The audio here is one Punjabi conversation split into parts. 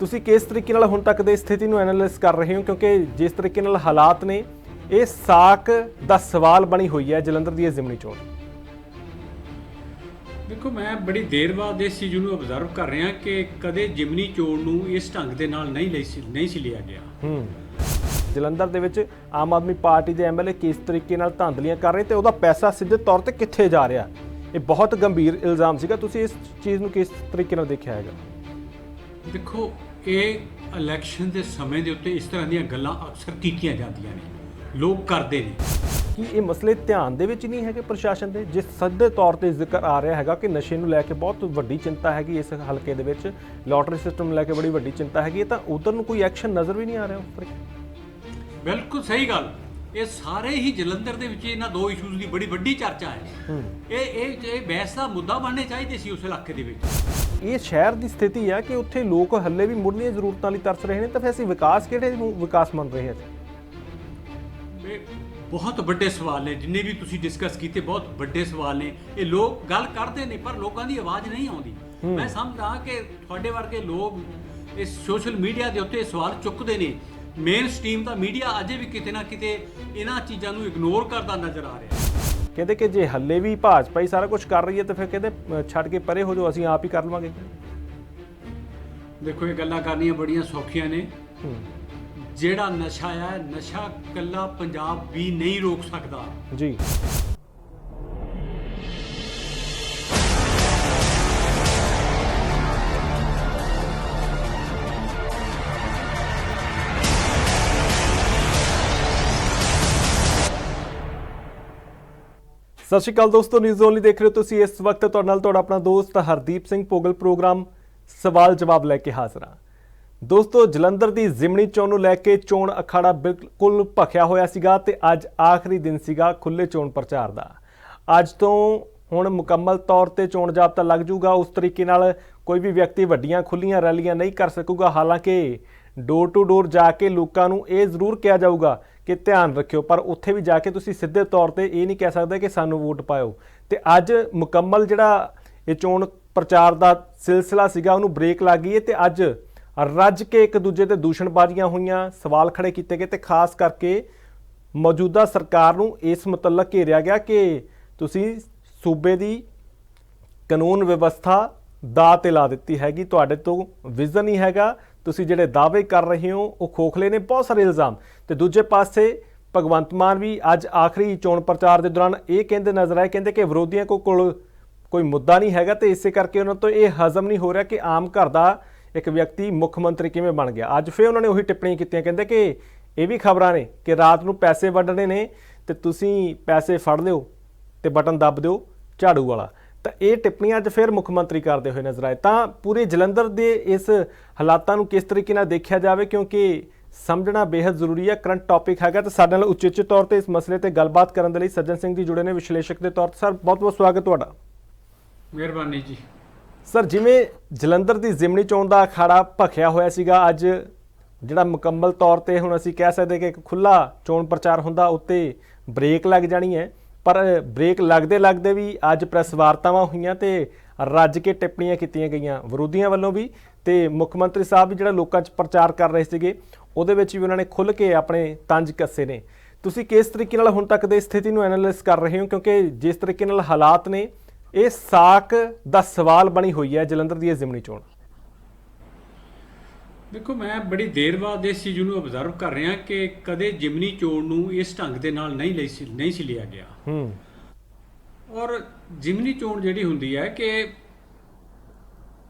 ਤੁਸੀਂ ਕਿਸ ਤਰੀਕੇ ਨਾਲ ਹੁਣ ਤੱਕ ਦੀ ਸਥਿਤੀ ਨੂੰ ਐਨਾਲਾਈਜ਼ ਕਰ ਰਹੇ ਹੋ? ਕਿਉਂਕਿ ਜਿਸ ਤਰੀਕੇ ਨਾਲ ਹਾਲਾਤ ਨੇ ਇਹ ਸਾਕ ਦਾ ਸਵਾਲ ਬਣੀ ਹੋਈ ਹੈ ਜਲੰਧਰ ਦੀ ਇਹ ਜ਼ਿਮਨੀ ਚੋਣ। ਦੇਖੋ ਮੈਂ ਬੜੀ ਦੇਰ ਬਾਅਦ ਇਸ ਚੀਜ਼ ਨੂੰ ਅਬਜ਼ਰਵ ਕਰ ਰਿਹਾ ਕਿ ਕਦੇ ਜਿਮਨੀ ਚੋਣ ਨੂੰ ਇਸ ਢੰਗ ਦੇ ਨਾਲ ਨਹੀਂ ਲਈ ਸੀ ਨਹੀਂ ਸੀ ਲਿਆ ਗਿਆ। ਹੂੰ। ਜਲੰਧਰ ਦੇ ਵਿੱਚ ਆਮ ਆਦਮੀ ਪਾਰਟੀ ਦੇ ਐਮਐਲਏ ਕਿਸ ਤਰੀਕੇ ਨਾਲ ਧਾਂਦਲੀਆਂ ਕਰ ਰਹੇ ਤੇ ਉਹਦਾ ਪੈਸਾ ਸਿੱਧੇ ਤੌਰ ਤੇ ਕਿੱਥੇ ਜਾ ਰਿਹਾ? ਇਹ ਬਹੁਤ ਗੰਭੀਰ ਇਲਜ਼ਾਮ ਸੀਗਾ। ਤੁਸੀਂ ਇਸ ਚੀਜ਼ ਨੂੰ ਕਿਸ ਤਰੀਕੇ ਨਾਲ ਦੇਖਿਆ ਹੈਗਾ? ਦੇਖੋ ਇਹ ਇਲੈਕਸ਼ਨ ਦੇ ਸਮੇਂ ਦੇ ਉੱਤੇ ਇਸ ਤਰ੍ਹਾਂ ਦੀਆਂ ਗੱਲਾਂ ਅਕਸਰ ਕੀਤੀਆਂ ਜਾਂਦੀਆਂ ਨੇ। ਲੋਕ ਕਰਦੇ ਨੇ। ਕੀ ਇਹ ਮਸਲੇ ਧਿਆਨ ਦੇ ਵਿੱਚ ਨਹੀਂ ਹੈਗੇ ਪ੍ਰਸ਼ਾਸਨ ਦੇ? ਜਿਸ ਸਿੱਧੇ ਤੌਰ ਤੇ ਜ਼ਿਕਰ ਆ ਰਿਹਾ ਹੈਗਾ ਕਿ ਨਸ਼ੇ ਨੂੰ ਲੈ ਕੇ ਬਹੁਤ ਵੱਡੀ ਚਿੰਤਾ ਹੈਗੀ ਇਸ ਹਲਕੇ ਦੇ ਵਿੱਚ। ਲਾਟਰੀ ਸਿਸਟਮ ਲੈ ਕੇ ਬੜੀ ਵੱਡੀ ਚਿੰਤਾ ਹੈਗੀ ਹੈ। ਤਾਂ ਉਧਰ ਨੂੰ ਕੋਈ ਐਕਸ਼ਨ ਨਜ਼ਰ ਵੀ ਨਹੀਂ ਆ ਰਿਹਾ ਉੱਪਰ? ਬਿਲਕੁਲ ਸਹੀ ਗੱਲ। ਇਹ ਸਾਰੇ ਹੀ ਜਲੰਧਰ ਦੇ ਵਿੱਚ ਇਹਨਾਂ ਦੋ ਇਸ਼ੂਜ਼ ਦੀ ਬੜੀ ਵੱਡੀ ਚਰਚਾ ਹੈ। ਇਹ ਇਹ ਇਹ ਬਹਿਸ ਦਾ ਮੁੱਦਾ ਬਣਨੇ ਚਾਹੀਦੇ ਸੀ ਉਸ ਇਲਾਕੇ ਦੇ ਵਿੱਚ। ਇਹ ਸ਼ਹਿਰ ਦੀ ਸਥਿਤੀ ਹੈ ਕਿ ਉੱਥੇ ਲੋਕ ਹੱਲੇ ਵੀ ਮੁੱਢਲੀਆਂ ਜ਼ਰੂਰਤਾਂ ਲਈ ਤਰਸ ਰਹੇ ਨੇ ਤਾਂ ਫਿਰ ਅਸੀਂ ਵਿਕਾਸ ਕਿਹੜੇ ਨੂੰ ਵਿਕਾਸ ਮੰਨ ਰਹੇ ਹਾਂ? ਬਹੁਤ ਵੱਡੇ ਸਵਾਲ ਨੇ ਜਿੰਨੇ ਵੀ ਤੁਸੀਂ ਡਿਸਕਸ ਕੀਤੇ ਬਹੁਤ ਵੱਡੇ ਸਵਾਲ ਨੇ। ਇਹ ਲੋਕ ਗੱਲ ਕਰਦੇ ਨੇ ਪਰ ਲੋਕਾਂ ਦੀ ਆਵਾਜ਼ ਨਹੀਂ ਆਉਂਦੀ। ਮੈਂ ਸਮਝਦਾ ਕਿ ਤੁਹਾਡੇ ਵਰਗੇ ਲੋਕ ਇਸ ਸੋਸ਼ਲ ਮੀਡੀਆ ਦੇ ਉੱਤੇ ਇਹ ਸਵਾਲ ਚੁੱਕਦੇ ਨੇ। ਮੇਨ ਸਟ੍ਰੀਮ ਦਾ ਮੀਡੀਆ ਅਜੇ ਵੀ ਕਿਤੇ ਨਾ ਕਿਤੇ ਇਹਨਾਂ ਚੀਜ਼ਾਂ ਨੂੰ ਇਗਨੋਰ ਕਰਦਾ ਨਜ਼ਰ ਆ ਰਿਹਾ। ਕਹਿੰਦੇ ਕਿ ਜੇ ਹੱਲੇ ਵੀ ਭਾਜਪਾ ਹੀ ਸਾਰਾ ਕੁਝ ਕਰ ਰਹੀ ਹੈ ਤਾਂ ਫਿਰ ਕਹਿੰਦੇ ਛੱਡ ਕੇ ਪਰੇ ਹੋ ਜਾਓ ਅਸੀਂ ਆਪ ਹੀ ਕਰ ਲਵਾਂਗੇ। ਦੇਖੋ ਇਹ ਗੱਲਾਂ ਕਰਨੀਆਂ ਬੜੀਆਂ ਸੌਖੀਆਂ ਨੇ। ਜਿਹੜਾ ਨਸ਼ਾ ਹੈ ਨਸ਼ਾ ਕੱਲਾ ਪੰਜਾਬ ਵੀ ਨਹੀਂ ਰੋਕ ਸਕਦਾ। ਜੀ। ਸਤਿ ਸ਼੍ਰੀ ਅਕਾਲ ਦੋਸਤੋ ਨਿਊਜ਼ ਓਨਲੀ ਦੇਖ ਰਹੇ ਹੋ ਤੁਸੀਂ ਇਸ ਵਕਤ ਤੁਹਾਡੇ ਨਾਲ ਤੁਹਾਡਾ ਆਪਣਾ ਦੋਸਤ ਹਰਦੀਪ ਸਿੰਘ ਪੋਗਲ ਪ੍ਰੋਗਰਾਮ ਸਵਾਲ ਜਵਾਬ ਲੈ ਕੇ ਹਾਜ਼ਰ ਹਾਂ। ਦੋਸਤੋ, ਜਲੰਧਰ ਦੀ ਜ਼ਿਮਨੀ ਚੋਣ ਨੂੰ ਲੈ ਕੇ ਚੋਣ ਅਖਾੜਾ ਬਿਲਕੁਲ ਭਖਿਆ ਹੋਇਆ ਸੀਗਾ ਤੇ ਅੱਜ ਆਖਰੀ ਦਿਨ ਸੀਗਾ ਖੁੱਲੇ ਚੋਣ ਪ੍ਰਚਾਰ ਦਾ। ਅੱਜ ਤੋਂ ਹੁਣ ਮੁਕੰਮਲ ਤੌਰ ਤੇ ਚੋਣ ਜਾਬਤਾ ਲੱਗ ਜਾਊਗਾ। ਉਸ ਤਰੀਕੇ ਨਾਲ ਕੋਈ ਵੀ ਵਿਅਕਤੀ ਵੱਡੀਆਂ ਖੁੱਲੀਆਂ ਰੈਲੀਆਂ ਨਹੀਂ ਕਰ ਸਕੂਗਾ। ਹਾਲਾਂਕਿ ਡੋਰ ਟੂ ਡੋਰ ਜਾ ਕੇ ਲੋਕਾਂ ਨੂੰ ਇਹ ਜ਼ਰੂਰ ਕਿਹਾ ਜਾਊਗਾ ਕਿ ਧਿਆਨ ਰੱਖਿਓ। ਪਰ ਉੱਥੇ ਵੀ ਜਾ ਕੇ ਤੁਸੀਂ ਸਿੱਧੇ ਤੌਰ ਤੇ ਇਹ ਨਹੀਂ ਕਹਿ ਸਕਦੇ ਕਿ ਸਾਨੂੰ ਵੋਟ ਪਾਇਓ। ਤੇ ਅੱਜ ਮੁਕੰਮਲ ਜਿਹੜਾ ਇਹ ਚੋਣ ਪ੍ਰਚਾਰ ਦਾ ਸਿਲਸਿਲਾ ਸੀਗਾ, ਉਹਨੂੰ ਬ੍ਰੇਕ ਲੱਗ ਗਈ ਹੈ ਤੇ ਅੱਜ ਰੱਜ ਕੇ ਇੱਕ ਦੂਜੇ ਤੇ ਦੂਸ਼ਣਬਾਜ਼ੀਆਂ ਹੋਈਆਂ, ਸਵਾਲ ਖੜੇ ਕੀਤੇ ਗਏ ਤੇ ਖਾਸ ਕਰਕੇ ਮੌਜੂਦਾ ਸਰਕਾਰ ਨੂੰ ਇਸ ਮੁਤਲਕ ਘੇਰਿਆ ਗਿਆ ਕਿ ਤੁਸੀਂ ਸੂਬੇ ਦੀ ਕਾਨੂੰਨ ਵਿਵਸਥਾ ਦਾ ਤੇ ਲਾ ਦਿੱਤੀ ਹੈਗੀ, ਤੁਹਾਡੇ ਤੋਂ ਵਿਜ਼ਨ ਹੀ ਹੈਗਾ ਤੁਸੀਂ ਜਿਹੜੇ ਦਾਅਵੇ ਕਰ ਰਹੇ ਹੋ, ਉਹ ਖੋਖਲੇ ਨੇ, ਬਹੁਤ ਸਾਰੇ ਇਲਜ਼ਾਮ। ਤੇ ਦੂਜੇ ਪਾਸੇ, ਭਗਵੰਤ ਮਾਨ ਵੀ ਅੱਜ ਆਖਰੀ ਚੋਣ ਪ੍ਰਚਾਰ ਦੇ ਦੌਰਾਨ ਇਹ ਕਹਿੰਦੇ ਨਜ਼ਰ ਆਏ, ਕਹਿੰਦੇ ਕਿ ਵਿਰੋਧੀਆਂ ਕੋ ਕੋਲ ਕੋਈ ਮੁੱਦਾ ਨਹੀਂ ਹੈਗਾ ਤੇ ਇਸੇ ਕਰਕੇ ਉਹਨਾਂ ਤੋਂ ਇਹ ਹਜ਼ਮ ਨਹੀਂ ਹੋ ਰਿਹਾ ਕਿ ਆਮ ਘਰ ਦਾ ਇੱਕ ਵਿਅਕਤੀ ਮੁੱਖ ਮੰਤਰੀ ਕਿਵੇਂ ਬਣ ਗਿਆ। ਅੱਜ ਫੇਰ ਉਹਨਾਂ ਨੇ ਉਹੀ ਟਿੱਪਣੀ ਕੀਤੀਆਂ, ਕਹਿੰਦੇ ਕਿ ਇਹ ਵੀ ਖਬਰਾਂ ਨੇ ਕਿ ਰਾਤ ਨੂੰ ਪੈਸੇ ਵੰਡਣੇ ਨੇ ਤੇ ਤੁਸੀਂ ਪੈਸੇ ਫੜ ਲਿਓ ਤੇ ਬਟਨ ਦੱਬ ਦਿਓ ਝਾੜੂ ਵਾਲਾ। ਤਾਂ ਇਹ ਟਿੱਪਣੀਆਂ ਅੱਜ ਫਿਰ ਮੁੱਖ ਮੰਤਰੀ ਕਰਦੇ ਹੋਏ ਨਜ਼ਰ ਆਏ। ਤਾਂ ਪੂਰੇ ਜਲੰਧਰ ਦੇ ਇਸ ਹਾਲਾਤਾਂ ਨੂੰ ਕਿਸ ਤਰੀਕੇ ਨਾਲ ਦੇਖਿਆ ਜਾਵੇ ਕਿਉਂਕਿ ਸਮਝਣਾ ਬੇहद ਜ਼ਰੂਰੀ ਹੈ ਕਰੰਟ ਟੌਪਿਕ ਹੈਗਾ ਤਾਂ ਸਾਡੇ ਨਾਲ ਉਚੇਚੇ ਤੌਰ ਤੇ ਇਸ ਮਸਲੇ ਤੇ ਗੱਲਬਾਤ ਕਰਨ ਦੇ ਲਈ ਸੱਜਣ ਸਿੰਘ ਜੀ ਜੁੜੇ ਨੇ ਵਿਸ਼ਲੇਸ਼ਕ ਦੇ ਤੌਰ ਤੇ। ਸਰ ਬਹੁਤ ਬਹੁਤ ਸਵਾਗਤ ਤੁਹਾਡਾ। ਮਿਹਰਬਾਨੀ ਜੀ। ਸਰ ਜਿਵੇਂ ਜਲੰਧਰ ਦੀ ਜ਼ਿਮਨੀ ਚੋਣ ਦਾ ਅਖਾੜਾ ਭਖਿਆ ਹੋਇਆ ਸੀਗਾ ਅੱਜ ਜਿਹੜਾ ਮੁਕੰਮਲ ਤੌਰ ਤੇ ਹੁਣ ਅਸੀਂ ਕਹਿ ਸਕਦੇ ਕਿ ਇੱਕ ਖੁੱਲਾ ਚੋਣ ਪ੍ਰਚਾਰ ਹੁੰਦਾ ਉੱਤੇ ਬ੍ਰੇਕ ਲੱਗ ਜਾਣੀ ਹੈ। ਪਰ ਬ੍ਰੇਕ ਲੱਗਦੇ ਲੱਗਦੇ ਵੀ ਅੱਜ ਪ੍ਰੈਸ ਵਾਰਤਾਵਾਂ ਹੋਈਆਂ ਤੇ ਰੱਜ ਕੇ ਟਿੱਪਣੀਆਂ ਕੀਤੀਆਂ ਗਈਆਂ ਵਿਰੋਧੀਆਂ ਵੱਲੋਂ ਵੀ ਤੇ ਮੁੱਖ ਮੰਤਰੀ ਸਾਹਿਬ ਵੀ ਜਿਹੜਾ ਲੋਕਾਂ 'ਚ ਪ੍ਰਚਾਰ ਕਰ ਰਹੇ ਸੀਗੇ, ਉਹਦੇ ਵਿੱਚ ਵੀ ਉਹਨਾਂ ਨੇ ਖੁੱਲ ਕੇ ਆਪਣੇ ਤੰਜ ਕੱਸੇ ਨੇ। ਤੁਸੀਂ ਕਿਸ ਤਰੀਕੇ ਨਾਲ ਹੁਣ ਤੱਕ ਦੇ ਸਥਿਤੀ ਨੂੰ ਐਨਾਲਾਈਜ਼ ਕਰ ਰਹੇ ਹੋ? ਕਿਉਂਕਿ ਜਿਸ ਤਰੀਕੇ ਨਾਲ ਹਾਲਾਤ ਨੇ, ਇਹ ਸਾਕ ਦਾ ਸਵਾਲ ਬਣੀ ਹੋਈ ਹੈ ਜਲੰਧਰ ਦੀ ਇਹ ਜ਼ਿਮਨੀ ਚੋਣ। ਦੇਖੋ ਮੈਂ ਬੜੀ ਦੇਰ ਬਾਅਦ ਇਸ ਚੀਜ਼ ਨੂੰ ਅਬਜ਼ਰਵ ਕਰ ਰਿਹਾ ਕਿ ਕਦੇ ਜਿਮਨੀ ਚੋਣ ਨੂੰ ਇਸ ਢੰਗ ਦੇ ਨਾਲ ਨਹੀਂ ਲਈ ਸੀ ਨਹੀਂ ਸੀ ਲਿਆ ਗਿਆ। ਹੂੰ। ਔਰ ਜਿਮਨੀ ਚੋਣ ਜਿਹੜੀ ਹੁੰਦੀ ਹੈ ਕਿ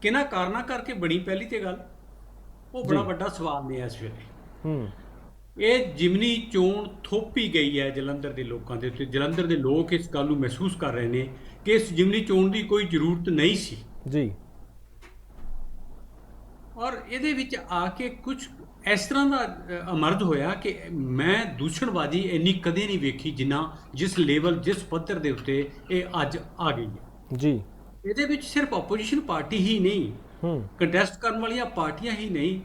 ਕਿਹਨਾਂ ਕਾਰਨਾਂ ਕਰਕੇ ਬਣੀ ਪਹਿਲੀ ਤੇ ਗੱਲ? ਉਹ ਬੜਾ। ਵੱਡਾ ਸਵਾਲ ਨੇ ਇਸ ਵੇਲੇ। ਹੂੰ। ਇਹ ਜਿਮਨੀ ਚੋਣ ਥੋਪੀ ਗਈ ਹੈ ਜਲੰਧਰ ਦੇ ਲੋਕਾਂ ਦੇ ਉੱਤੇ। ਜਲੰਧਰ ਦੇ ਲੋਕ ਇਸ ਗੱਲ ਨੂੰ ਮਹਿਸੂਸ ਕਰ ਰਹੇ ਨੇ ਕਿ ਇਸ ਜਿਮਨੀ ਚੋਣ ਦੀ ਕੋਈ ਜ਼ਰੂਰਤ ਨਹੀਂ ਸੀ। ਜੀ। ਔਰ ਇਹਦੇ ਵਿੱਚ ਆ ਕੇ ਕੁਝ ਇਸ ਤਰ੍ਹਾਂ ਦਾ ਅਮਰਦ ਹੋਇਆ ਕਿ ਮੈਂ ਦੂਸ਼ਣਬਾਜ਼ੀ ਇੰਨੀ ਕਦੇ ਨਹੀਂ ਵੇਖੀ ਜਿੰਨਾ ਜਿਸ ਲੈਵਲ ਜਿਸ ਪੱਧਰ ਦੇ ਉੱਤੇ ਇਹ ਅੱਜ ਆ ਗਈ ਹੈ। ਜੀ। ਇਹਦੇ ਵਿੱਚ ਸਿਰਫ ਆਪੋਜੀਸ਼ਨ ਪਾਰਟੀ ਹੀ ਨਹੀਂ ਹੂੰ। ਕੰਟੈਸਟ ਕਰਨ ਵਾਲੀਆਂ ਪਾਰਟੀਆਂ ਹੀ ਨਹੀਂ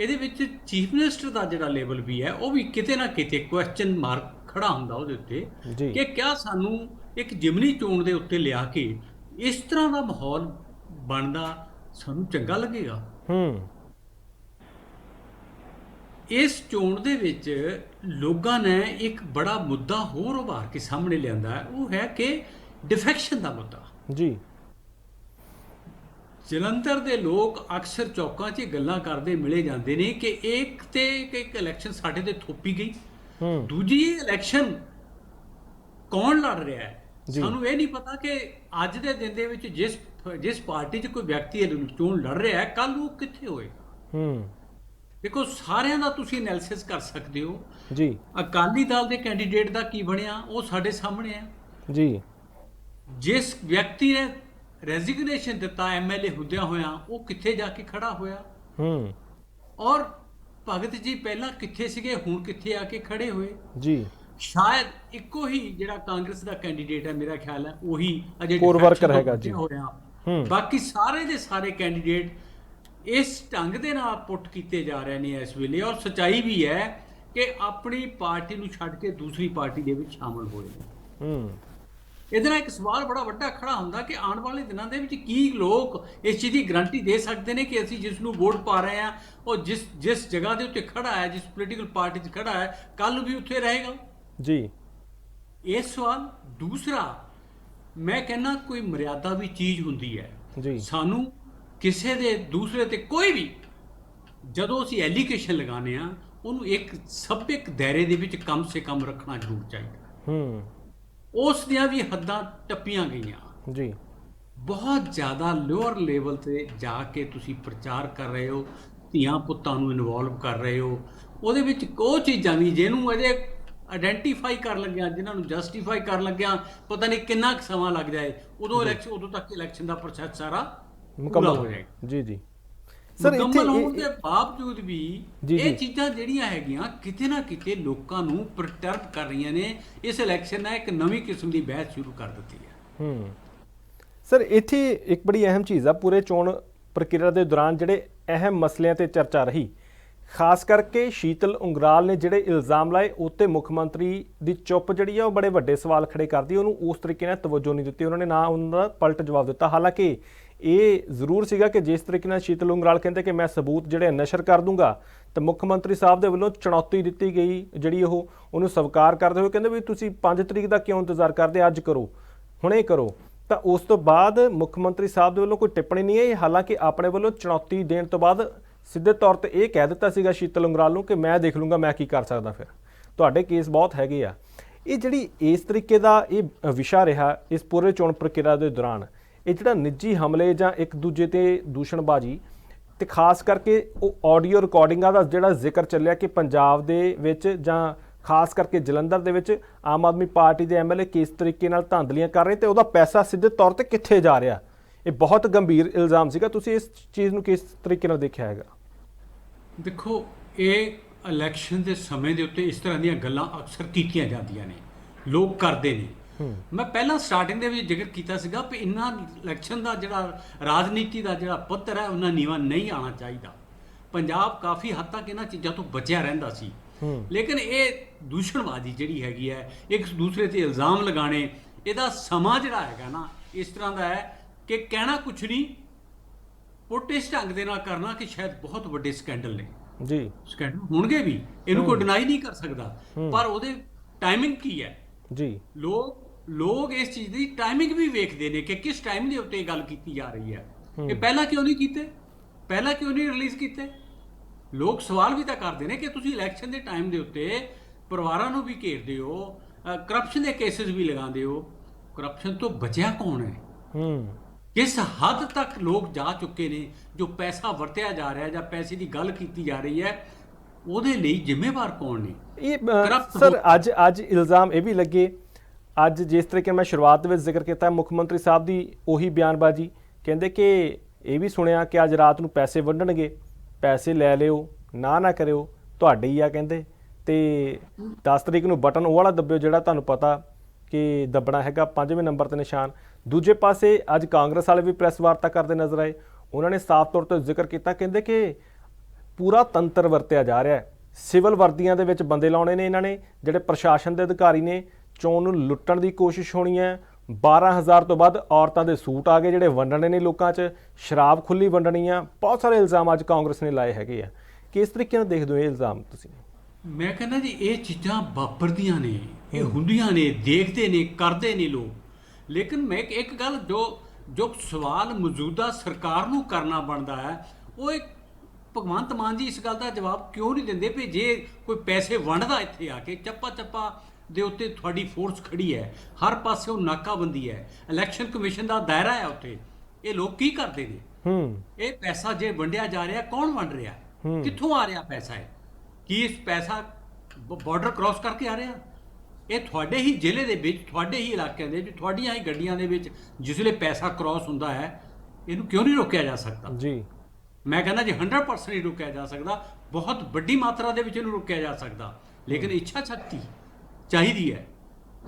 ਇਹਦੇ ਵਿੱਚ ਚੀਫ ਮਿਨਿਸਟਰ ਦਾ ਜਿਹੜਾ ਲੈਵਲ ਵੀ ਹੈ ਉਹ ਵੀ ਕਿਤੇ ਨਾ ਕਿਤੇ ਕੁਐਸਚਨ ਮਾਰਕ ਖੜਾ ਹੁੰਦਾ ਉਹਦੇ ਉੱਤੇ ਕਿ ਕਿਆ ਸਾਨੂੰ ਇੱਕ ਜਿਮਨੀ ਚੋਣ ਦੇ ਉੱਤੇ ਲਿਆ ਕੇ ਇਸ ਤਰ੍ਹਾਂ ਦਾ ਮਾਹੌਲ ਬਣਦਾ ਸਾਨੂੰ ਚੰਗਾ ਲੱਗੇਗਾ? ਹੂੰ। ਇਸ ਚੋਣ ਦੇ ਵਿੱਚ ਲੋਕਾਂ ਨੇ ਇੱਕ ਬੜਾ ਮੁੱਦਾ ਹੋਰ ਉਭਾਰ ਕੇ ਸਾਹਮਣੇ ਲਿਆਂਦਾ ਉਹ ਹੈ ਕਿ ਡਿਫੈਕਸ਼ਨ ਦਾ ਮੁੱਦਾ। ਜੀ। ਜਲੰਧਰ ਦੇ ਲੋਕ ਅਕਸਰ ਚੌਕਾਂ 'ਚ ਗੱਲਾਂ ਕਰਦੇ ਮਿਲੇ ਜਾਂਦੇ ਨੇ ਕਿ ਇੱਕ ਤੇ ਇੱਕ ਇਲੈਕਸ਼ਨ ਸਾਡੇ ਤੇ ਥੋਪੀ ਗਈ। ਹੂੰ। ਦੂਜੀ ਇਲੈਕਸ਼ਨ ਕੌਣ ਲੜ ਰਿਹਾ ਹੈ। ਸਾਨੂੰ ਇਹ ਨਹੀਂ ਪਤਾ ਕਿ ਅੱਜ ਦੇ ਦਿਨ ਦੇ ਵਿੱਚ ਜਿਸ ਜਿਸ ਪਾਰਟੀ 'ਚ ਕੋਈ ਵਿਅਕਤੀ ਚੋਣ ਲੜ ਰਿਹਾ ਹੈ ਕੱਲ ਉਹ ਕਿੱਥੇ ਹੋਏਗਾ? ਹੂੰ। ਦੇਖੋ ਸਾਰਿਆਂ ਦਾ ਤੁਸੀਂ ਐਨਾਲਿਸਿਸ ਕਰ ਸਕਦੇ ਹੋ। ਜੀ। ਅਕਾਲੀ ਦਲ ਦੇ ਕੈਂਡੀਡੇਟ ਦਾ ਕੀ ਬਣਿਆ ਉਹ ਸਾਡੇ ਸਾਹਮਣੇ ਹੈ। ਜੀ। ਜਿਸ ਵਿਅਕਤੀ ਨੇ ਰੈਜ਼ਿਗਨੇਸ਼ਨ ਦਿੱਤਾ ਐਮਐਲਏ ਹੁੰਦਿਆਂ ਹੋਇਆਂ ਉਹ ਕਿੱਥੇ ਜਾ ਕੇ ਖੜਾ ਹੋਇਆ? ਹੂੰ। ਔਰ ਭਗਤ ਜੀ ਪਹਿਲਾਂ ਕਿੱਥੇ ਸੀਗੇ ਹੁਣ ਕਿੱਥੇ ਆ ਕੇ ਖੜੇ ਹੋਏ? ਜੀ। ਸ਼ਾਇਦ ਇੱਕੋ ਹੀ ਜਿਹੜਾ ਕਾਂਗਰਸ ਦਾ ਕੈਂਡੀਡੇਟ ਹੈ ਮੇਰਾ ਖਿਆਲ ਹੈ ਉਹੀ ਅਜੇ worker ਤੋਂ ਹੈਗਾ ਜੀ। ਹੋਇਆ। ਬਾਕੀ ਸਾਰੇ ਦੇ ਸਾਰੇ ਕੈਂਡੀਡੇਟ ਇਸ ਢੰਗ ਦੇ ਨਾਲ ਪੁੱਟ ਕੀਤੇ ਜਾ ਰਹੇ ਨੇ ਇਸ ਵੇਲੇ ਔਰ ਸਚਾਈ ਵੀ ਹੈ ਕਿ ਆਪਣੀ ਪਾਰਟੀ ਨੂੰ ਛੱਡ ਕੇ ਦੂਸਰੀ ਪਾਰਟੀ ਦੇ ਵਿੱਚ ਸ਼ਾਮਲ ਹੋਏ ਨੇ। ਹੂੰ। ਇਹਦੇ ਨਾਲ ਇੱਕ ਸਵਾਲ ਬੜਾ ਵੱਡਾ ਖੜਾ ਹੁੰਦਾ ਕਿ ਆਉਣ ਵਾਲੇ ਦਿਨਾਂ ਦੇ ਵਿੱਚ ਕੀ ਲੋਕ ਇਸ ਚੀਜ਼ ਦੀ ਗਾਰੰਟੀ ਦੇ ਸਕਦੇ ਨੇ ਕਿ ਅਸੀਂ ਜਿਸ ਨੂੰ ਵੋਟ ਪਾ ਰਹੇ ਹਾਂ ਉਹ ਜਿਸ ਜਿਸ ਜਗ੍ਹਾ ਦੇ ਉੱਤੇ ਖੜਾ ਹੈ ਜਿਸ ਪੋਲੀਟੀਕਲ ਪਾਰਟੀ 'ਚ ਖੜਾ ਹੈ ਕੱਲ ਵੀ ਉੱਥੇ ਰਹੇਗਾ। ਜੀ। ਇਹ ਸਵਾਲ ਦੂਸਰਾ ਮੈਂ ਕਹਿੰਨਾ ਕੋਈ ਮਰਿਆਦਾ ਵੀ ਚੀਜ਼ ਹੁੰਦੀ ਹੈ। ਜੀ। ਸਾਨੂੰ ਕਿਸੇ ਦੇ ਦੂਸਰੇ ਤੇ ਕੋਈ ਵੀ ਜਦੋਂ ਅਸੀਂ ਐਲੀਗੇਸ਼ਨ ਲਗਾਉਂਦੇ ਆ ਉਹਨੂੰ ਇੱਕ ਸਭਿਅਕ ਦਾਇਰੇ ਦੇ ਵਿੱਚ ਕਮ ਸੇ ਕਮ ਰੱਖਣਾ ਜ਼ਰੂਰ ਚਾਹੀਦਾ। ਹੂੰ। ਉਸ ਦੀਆਂ ਵੀ ਹੱਦਾਂ ਟੱਪੀਆਂ ਗਈਆਂ। ਜੀ। ਬਹੁਤ ਜ਼ਿਆਦਾ ਲੋਅਰ ਲੈਵਲ ਤੇ ਜਾ ਕੇ ਤੁਸੀਂ ਪ੍ਰਚਾਰ ਕਰ ਰਹੇ ਹੋ ਧੀਆਂ ਪੁੱਤਾਂ ਨੂੰ ਇਨਵੋਲਵ ਕਰ ਰਹੇ ਹੋ। ਉਹਦੇ ਵਿੱਚ ਉਹ ਚੀਜ਼ਾਂ ਵੀ ਜਿਹਨੂੰ ਅਜੇ ਆਇਡੈਂਟੀਫਾਈ ਕਰਨ ਲੱਗਿਆ ਜਿਨ੍ਹਾਂ ਨੂੰ ਜਸਟੀਫਾਈ ਕਰਨ ਲੱਗਿਆ ਪਤਾ ਨਹੀਂ ਕਿੰਨਾ ਕੁ ਸਮਾਂ ਲੱਗ ਜਾਏ ਉਦੋਂ ਇਲੈਕਸ਼ਨ ਉਦੋਂ ਤੱਕ ਇਲੈਕਸ਼ਨ ਦਾ ਪ੍ਰੋਸੈਸ ਸਾਰਾ ਮੁਕੰਮਲ ਹੋ ਜਾਏਗਾ। ਜੀ ਜੀ। ਸਰ ਮੁਕੰਮਲ ਇੱਥੇ ਹੋਣ ਇਹ- ਦੇ ਬਾਵਜੂਦ ਵੀ। ਇਹ ਚੀਜ਼ਾਂ ਜਿਹੜੀਆਂ ਹੈਗੀਆਂ ਕਿਤੇ ਨਾ ਕਿਤੇ ਲੋਕਾਂ ਨੂੰ ਪਰਟਰਬ ਕਰ ਰਹੀਆਂ ਨੇ ਇਸ ਇਲੈਕਸ਼ਨ ਨੇ ਇੱਕ ਨਵੀਂ ਕਿਸਮ ਦੀ ਬਹਿਸ ਸ਼ੁਰੂ ਕਰ ਦਿੱਤੀ ਹੈ। ਹੂੰ। ਸਰ ਇੱਥੇ ਇੱਕ ਬੜੀ ਅਹਿਮ ਚੀਜ਼ ਆ ਪੂਰੇ ਚੋਣ ਪ੍ਰਕਿਰਿਆ ਦੇ ਦੌਰਾਨ ਜਿਹੜੇ ਅਹਿਮ ਮਸਲਿਆਂ ਤੇ ਚਰਚਾ ਰਹੀ ਖਾਸ ਕਰਕੇ ਸ਼ੀਤਲ ਉਂਗਰਾਲ ਨੇ ਜਿਹੜੇ ਇਲਜ਼ਾਮ ਲਾਏ ਉੱਤੇ ਮੁੱਖ ਮੰਤਰੀ ਦੀ ਚੁੱਪ ਜਿਹੜੀ ਆ, ਉਹ ਬੜੇ ਵੱਡੇ ਸਵਾਲ ਖੜੇ ਕਰਦੀ ਉਹਨੂੰ ਉਸ ਤਰੀਕੇ ਨਾਲ ਤਵੱਜੋ ਨਹੀਂ ਦਿੱਤੀ। ਉਹਨਾਂ ਨੇ ਨਾ ਉਹਨਾਂ ਦਾ ਪਲਟ ਜਵਾਬ ਦਿੱਤਾ। ਹਾਲਾਂਕਿ ਇਹ ਜ਼ਰੂਰ ਸੀਗਾ ਕਿ ਜਿਸ ਤਰੀਕੇ ਨਾਲ ਸ਼ੀਤਲ ਉਂਗਰਾਲ ਕਹਿੰਦੇ ਕਿ ਮੈਂ ਸਬੂਤ ਜਿਹੜੇ ਨਸ਼ਰ ਕਰ ਦੂੰਗਾ, ਤਾਂ ਮੁੱਖ ਮੰਤਰੀ ਸਾਹਿਬ ਦੇ ਵੱਲੋਂ ਚੁਣੌਤੀ ਦਿੱਤੀ ਗਈ ਜਿਹੜੀ ਉਹ, ਉਹਨੂੰ ਸਵੀਕਾਰ ਕਰਦੇ ਹੋਏ ਕਹਿੰਦੇ ਵੀ ਤੁਸੀਂ 5 ਤਰੀਕ ਦਾ ਕਿਉਂ ਇੰਤਜ਼ਾਰ ਕਰਦੇ? ਅੱਜ ਕਰੋ, ਹੁਣੇ ਕਰੋ। ਤਾਂ ਉਸ ਤੋਂ ਬਾਅਦ ਮੁੱਖ ਮੰਤਰੀ ਸਾਹਿਬ ਦੇ ਵੱਲੋਂ ਕੋਈ ਟਿੱਪਣੀ ਨਹੀਂ ਹੈ ਹਾਲਾਂਕਿ ਆਪਣੇ ਵੱਲੋਂ ਚੁਣੌਤੀ ਦੇਣ ਤੋਂ ਬਾਅਦ ਸਿੱਧੇ ਤੌਰ ਤੇ ਇਹ ਕਹਿ ਦਿੱਤਾ ਸੀਗਾ ਸ਼ੀਤਲ ਉਂਗਰਾਲ ਨੂੰ ਕਿ ਮੈਂ ਦੇਖ ਲੂੰਗਾ, ਮੈਂ ਕੀ ਕਰ ਸਕਦਾ ਫਿਰ। ਤੁਹਾਡੇ ਕੇਸ ਬਹੁਤ ਹੈਗੇ ਆ। ਇਹ ਜਿਹੜੀ ਇਸ ਤਰੀਕੇ ਦਾ ਇਹ ਵਿਸ਼ਾ ਰਿਹਾ ਇਸ ਪੂਰੇ ਚੋਣ ਪ੍ਰਕਿਰਿਆ ਦੇ ਦੌਰਾਨ, ਇਹ ਜਿਹੜਾ ਨਿੱਜੀ ਹਮਲੇ ਜਾਂ ਇੱਕ ਦੂਜੇ ਤੇ ਦੂਸ਼ਣਬਾਜ਼ੀ ਤੇ ਖਾਸ ਕਰਕੇ ਉਹ ਆਡੀਓ ਰਿਕਾਰਡਿੰਗਾਂ ਦਾ ਜਿਹੜਾ ਜ਼ਿਕਰ ਚੱਲਿਆ ਕਿ ਪੰਜਾਬ ਦੇ ਵਿੱਚ ਜਾਂ ਖਾਸ ਕਰਕੇ ਜਲੰਧਰ ਦੇ ਵਿੱਚ ਆਮ ਆਦਮੀ ਪਾਰਟੀ ਦੇ ਐਮਐਲਏ ਕਿਸ ਤਰੀਕੇ ਨਾਲ ਧਾਂਦਲੀਆਂ ਕਰ ਰਹੇ ਤੇ ਉਹਦਾ ਪੈਸਾ ਸਿੱਧੇ ਤੌਰ ਤੇ ਕਿੱਥੇ ਜਾ ਰਿਹਾ? ਇਹ ਬਹੁਤ ਗੰਭੀਰ ਇਲਜ਼ਾਮ ਸੀਗਾ। ਤੁਸੀਂ ਇਸ ਚੀਜ਼ ਨੂੰ ਕਿਸ ਤਰੀਕੇ ਨਾਲ ਦੇਖਿਆ ਹੈਗਾ? ਦੇਖੋ ਇਹ ਇਲੈਕਸ਼ਨ ਦੇ ਸਮੇਂ ਦੇ ਉੱਤੇ ਇਸ ਤਰ੍ਹਾਂ ਦੀਆਂ ਗੱਲਾਂ ਅਕਸਰ ਕੀਤੀਆਂ ਜਾਂਦੀਆਂ ਨੇ। ਲੋਕ ਕਰਦੇ ਨੇ। ਮੈਂ ਪਹਿਲਾਂ ਸਟਾਰਟਿੰਗ ਦੇ ਵਿੱਚ ਜ਼ਿਕਰ ਕੀਤਾ ਸੀਗਾ ਕਿ ਇੰਨਾ ਇਲੈਕਸ਼ਨ ਦਾ ਜਿਹੜਾ ਰਾਜਨੀਤੀ ਦਾ ਜਿਹੜਾ ਪੱਧਰ ਹੈ ਉਹਨਾਂ ਨੀਵਾ ਨਹੀਂ ਆਉਣਾ ਚਾਹੀਦਾ। ਪੰਜਾਬ ਕਾਫੀ ਹੱਦ ਤੱਕ ਇਹਨਾਂ ਚੀਜ਼ਾਂ ਤੋਂ ਬਚਿਆ ਰਹਿੰਦਾ ਸੀ। ਲੇਕਿਨ ਇਹ ਦੂਸ਼ਣਬਾਜ਼ੀ ਜਿਹੜੀ ਹੈਗੀ ਹੈ ਇੱਕ ਦੂਸਰੇ ਤੇ ਇਲਜ਼ਾਮ ਲਗਾਣੇ ਇਹਦਾ ਸਮਾਂ ਜਿਹੜਾ ਹੈਗਾ ਨਾ ਇਸ ਤਰ੍ਹਾਂ ਦਾ ਹੈ ਕਿ ਕਹਿਣਾ ਕੁਛ ਨਹੀਂ ਪੁੱਟ ਇਸ ਢੰਗ ਦੇ ਨਾਲ ਕਰਨਾ ਕਿ ਸ਼ਾਇਦ ਬਹੁਤ ਵੱਡੇ ਸਕੈਂਡਲ ਨੇ। ਜੀ। ਸਕੈਂਡਲ ਹੋਣਗੇ ਵੀ ਇਹਨੂੰ ਕੋਈ ਡਿਨਾਈ ਨਹੀਂ ਕਰ ਸਕਦਾ। ਪਰ ਉਹਦੇ ਟਾਈਮਿੰਗ ਕੀ ਹੈ? ਜੀ। ਲੋਕ ਲੋਕ ਇਸ ਚੀਜ਼ ਦੀ ਟਾਈਮਿੰਗ ਵੀ ਵੇਖਦੇ ਨੇ ਕਿ ਕਿਸ ਟਾਈਮ ਦੇ ਉੱਤੇ ਇਹ ਗੱਲ ਕੀਤੀ ਜਾ ਰਹੀ ਹੈ। ਇਹ ਪਹਿਲਾਂ ਕਿਉਂ ਨਹੀਂ ਕੀਤੇ? ਪਹਿਲਾਂ ਕਿਉਂ ਨਹੀਂ ਰਿਲੀਜ਼ ਕੀਤੇ? ਲੋਕ ਸਵਾਲ ਵੀ ਤਾਂ ਕਰਦੇ ਨੇ ਕਿ ਤੁਸੀਂ ਇਲੈਕਸ਼ਨ ਦੇ ਟਾਈਮ ਦੇ ਉੱਤੇ ਪਰਿਵਾਰਾਂ ਨੂੰ ਵੀ ਘੇਰਦੇ ਹੋ ਕਰਪਸ਼ਨ ਦੇ ਕੇਸਿਸ ਵੀ ਲਗਾਉਂਦੇ ਹੋ। ਕਰਪਸ਼ਨ ਤੋਂ ਬਚਿਆ ਕੌਣ ਹੈ? ਹੂੰ। ਕਿਸ ਹੱਦ ਤੱਕ ਲੋਕ ਜਾ ਚੁੱਕੇ ਨੇ ਜੋ ਪੈਸਾ ਵਰਤਿਆ ਜਾ ਰਿਹਾ ਜਾਂ ਪੈਸੇ ਦੀ ਗੱਲ ਕੀਤੀ ਜਾ ਰਹੀ ਹੈ ਉਹਦੇ ਲਈ ਜ਼ਿੰਮੇਵਾਰ ਕੌਣ ਨੇ? ਇਹ ਸਰ ਅੱਜ ਅੱਜ ਇਲਜ਼ਾਮ ਇਹ ਵੀ ਲੱਗੇ ਅੱਜ ਜਿਸ ਤਰੀਕੇ ਮੈਂ ਸ਼ੁਰੂਆਤ ਦੇ ਵਿੱਚ ਜ਼ਿਕਰ ਕੀਤਾ ਮੁੱਖ ਮੰਤਰੀ ਸਾਹਿਬ ਦੀ ਉਹੀ ਬਿਆਨਬਾਜ਼ੀ ਕਹਿੰਦੇ ਕਿ ਇਹ ਵੀ ਸੁਣਿਆ ਕਿ ਅੱਜ ਰਾਤ ਨੂੰ ਪੈਸੇ ਵੰਡਣਗੇ ਪੈਸੇ ਲੈ ਲਿਓ ਨਾ ਨਾ ਕਰਿਓ ਤੁਹਾਡੇ ਹੀ ਆ ਕਹਿੰਦੇ ਤੇ 10 ਤਰੀਕ ਨੂੰ ਬਟਨ ਉਹ ਵਾਲਾ ਦੱਬਿਓ ਜਿਹੜਾ ਤੁਹਾਨੂੰ ਪਤਾ ਕਿ ਦੱਬਣਾ ਹੈਗਾ ਪੰਜਵੇਂ ਨੰਬਰ ਤੇ ਨਿਸ਼ਾਨ। ਦੂਜੇ ਪਾਸੇ ਅੱਜ ਕਾਂਗਰਸ ਵਾਲੇ ਵੀ ਪ੍ਰੈਸ ਵਾਰਤਾ ਕਰਦੇ ਨਜ਼ਰ ਆਏ। ਉਹਨਾਂ ਨੇ ਸਾਫ਼ ਤੌਰ ਤੇ ਜ਼ਿਕਰ ਕੀਤਾ, ਕਹਿੰਦੇ ਕਿ ਪੂਰਾ ਤੰਤਰ ਵਰਤਿਆ ਜਾ ਰਿਹਾ ਹੈ। ਸਿਵਲ ਵਰਦੀਆਂ ਦੇ ਵਿੱਚ ਬੰਦੇ ਲਾਉਣੇ ਨੇ ਇਹਨਾਂ ਨੇ, ਜਿਹੜੇ ਪ੍ਰਸ਼ਾਸਨ ਦੇ ਅਧਿਕਾਰੀ ਨੇ, ਚੋਣ ਨੂੰ ਲੁੱਟਣ ਦੀ ਕੋਸ਼ਿਸ਼ ਹੋਣੀ ਹੈ। 12000 ਤੋਂ ਵੱਧ ਔਰਤਾਂ ਦੇ ਸੂਟ ਆ ਗਏ, ਜਿਹੜੇ ਵੰਡਣੇ ਨੇ ਲੋਕਾਂ 'ਚ। ਸ਼ਰਾਬ ਖੁੱਲੀ ਵੰਡਣੀ ਆ। ਬਹੁਤ ਸਾਰੇ ਇਲਜ਼ਾਮ ਅੱਜ ਕਾਂਗਰਸ ਨੇ ਲਾਏ ਹੈਗੇ ਆ। ਕਿਸ ਤਰੀਕੇ ਨਾਲ ਦੇਖਦੇ ਹੋ ਇਹ ਇਲਜ਼ਾਮ ਤੁਸੀਂ? ਮੈਂ ਕਹਿੰਦਾ ਜੀ, ਇਹ ਚੀਜ਼ਾਂ ਵਾਪਰਦੀਆਂ ਨੇ, ਇਹ ਹੁੰਦੀਆਂ ਨੇ, ਦੇਖਦੇ ਨੇ, ਕਰਦੇ ਨੇ ਲੋਕ। ਲੇਕਿਨ ਮੈਂ ਇੱਕ- ਗੱਲ ਜੋ ਜੋ ਸਵਾਲ ਮੌਜੂਦਾ ਸਰਕਾਰ ਨੂੰ ਕਰਨਾ ਬਣਦਾ ਹੈ ਉਹ ਇੱਕ ਭਗਵੰਤ ਮਾਨ ਜੀ ਇਸ ਗੱਲ ਦਾ ਜਵਾਬ ਕਿਉਂ ਨਹੀਂ ਦਿੰਦੇ ਵੀ ਜੇ ਕੋਈ ਪੈਸੇ ਵੰਡਦਾ ਇੱਥੇ ਆ ਕੇ ਚੱਪਾ ਚੱਪਾ ਦੇ ਉੱਤੇ ਤੁਹਾਡੀ ਫੋਰਸ ਖੜੀ ਹੈ ਹਰ ਪਾਸਿਓਂ ਨਾਕਾਬੰਦੀ ਹੈ ਇਲੈਕਸ਼ਨ ਕਮਿਸ਼ਨ ਦਾ ਦਾਇਰਾ ਹੈ ਉੱਥੇ ਇਹ ਲੋਕ ਕੀ ਕਰਦੇ ਨੇ? ਹੂੰ। ਇਹ ਪੈਸਾ ਜੇ ਵੰਡਿਆ ਜਾ ਰਿਹਾ ਕੌਣ ਵੰਡ ਰਿਹਾ? ਹੂੰ। ਕਿੱਥੋਂ ਆ ਰਿਹਾ ਪੈਸਾ ਇਹ? ਕੀ ਇਸ ਪੈਸਾ ਬਾਰਡਰ ਕ੍ਰਾਸ ਕਰਕੇ ਆ ਰਿਹਾ? ਇਹ ਤੁਹਾਡੇ ਹੀ ਜ਼ਿਲ੍ਹੇ ਦੇ ਵਿੱਚ ਤੁਹਾਡੇ ਹੀ ਇਲਾਕਿਆਂ ਦੇ ਵਿੱਚ ਤੁਹਾਡੀਆਂ ਹੀ ਗੱਡੀਆਂ ਦੇ ਵਿੱਚ ਜਿਸਲੇ ਪੈਸਾ ਕ੍ਰਾਸ ਹੁੰਦਾ ਹੈ ਇਹਨੂੰ ਕਿਉਂ ਨਹੀਂ ਰੋਕਿਆ ਜਾ ਸਕਦਾ? ਜੀ। ਮੈਂ ਕਹਿੰਦਾ ਜੀ 100% ਨਹੀਂ ਰੋਕਿਆ ਜਾ ਸਕਦਾ। ਬਹੁਤ ਵੱਡੀ ਮਾਤਰਾ ਦੇ ਵਿੱਚ ਇਹਨੂੰ ਰੋਕਿਆ ਜਾ ਸਕਦਾ। ਲੇਕਿਨ ਇੱਛਾ ਸ਼ਕਤੀ ਚਾਹੀਦੀ ਹੈ।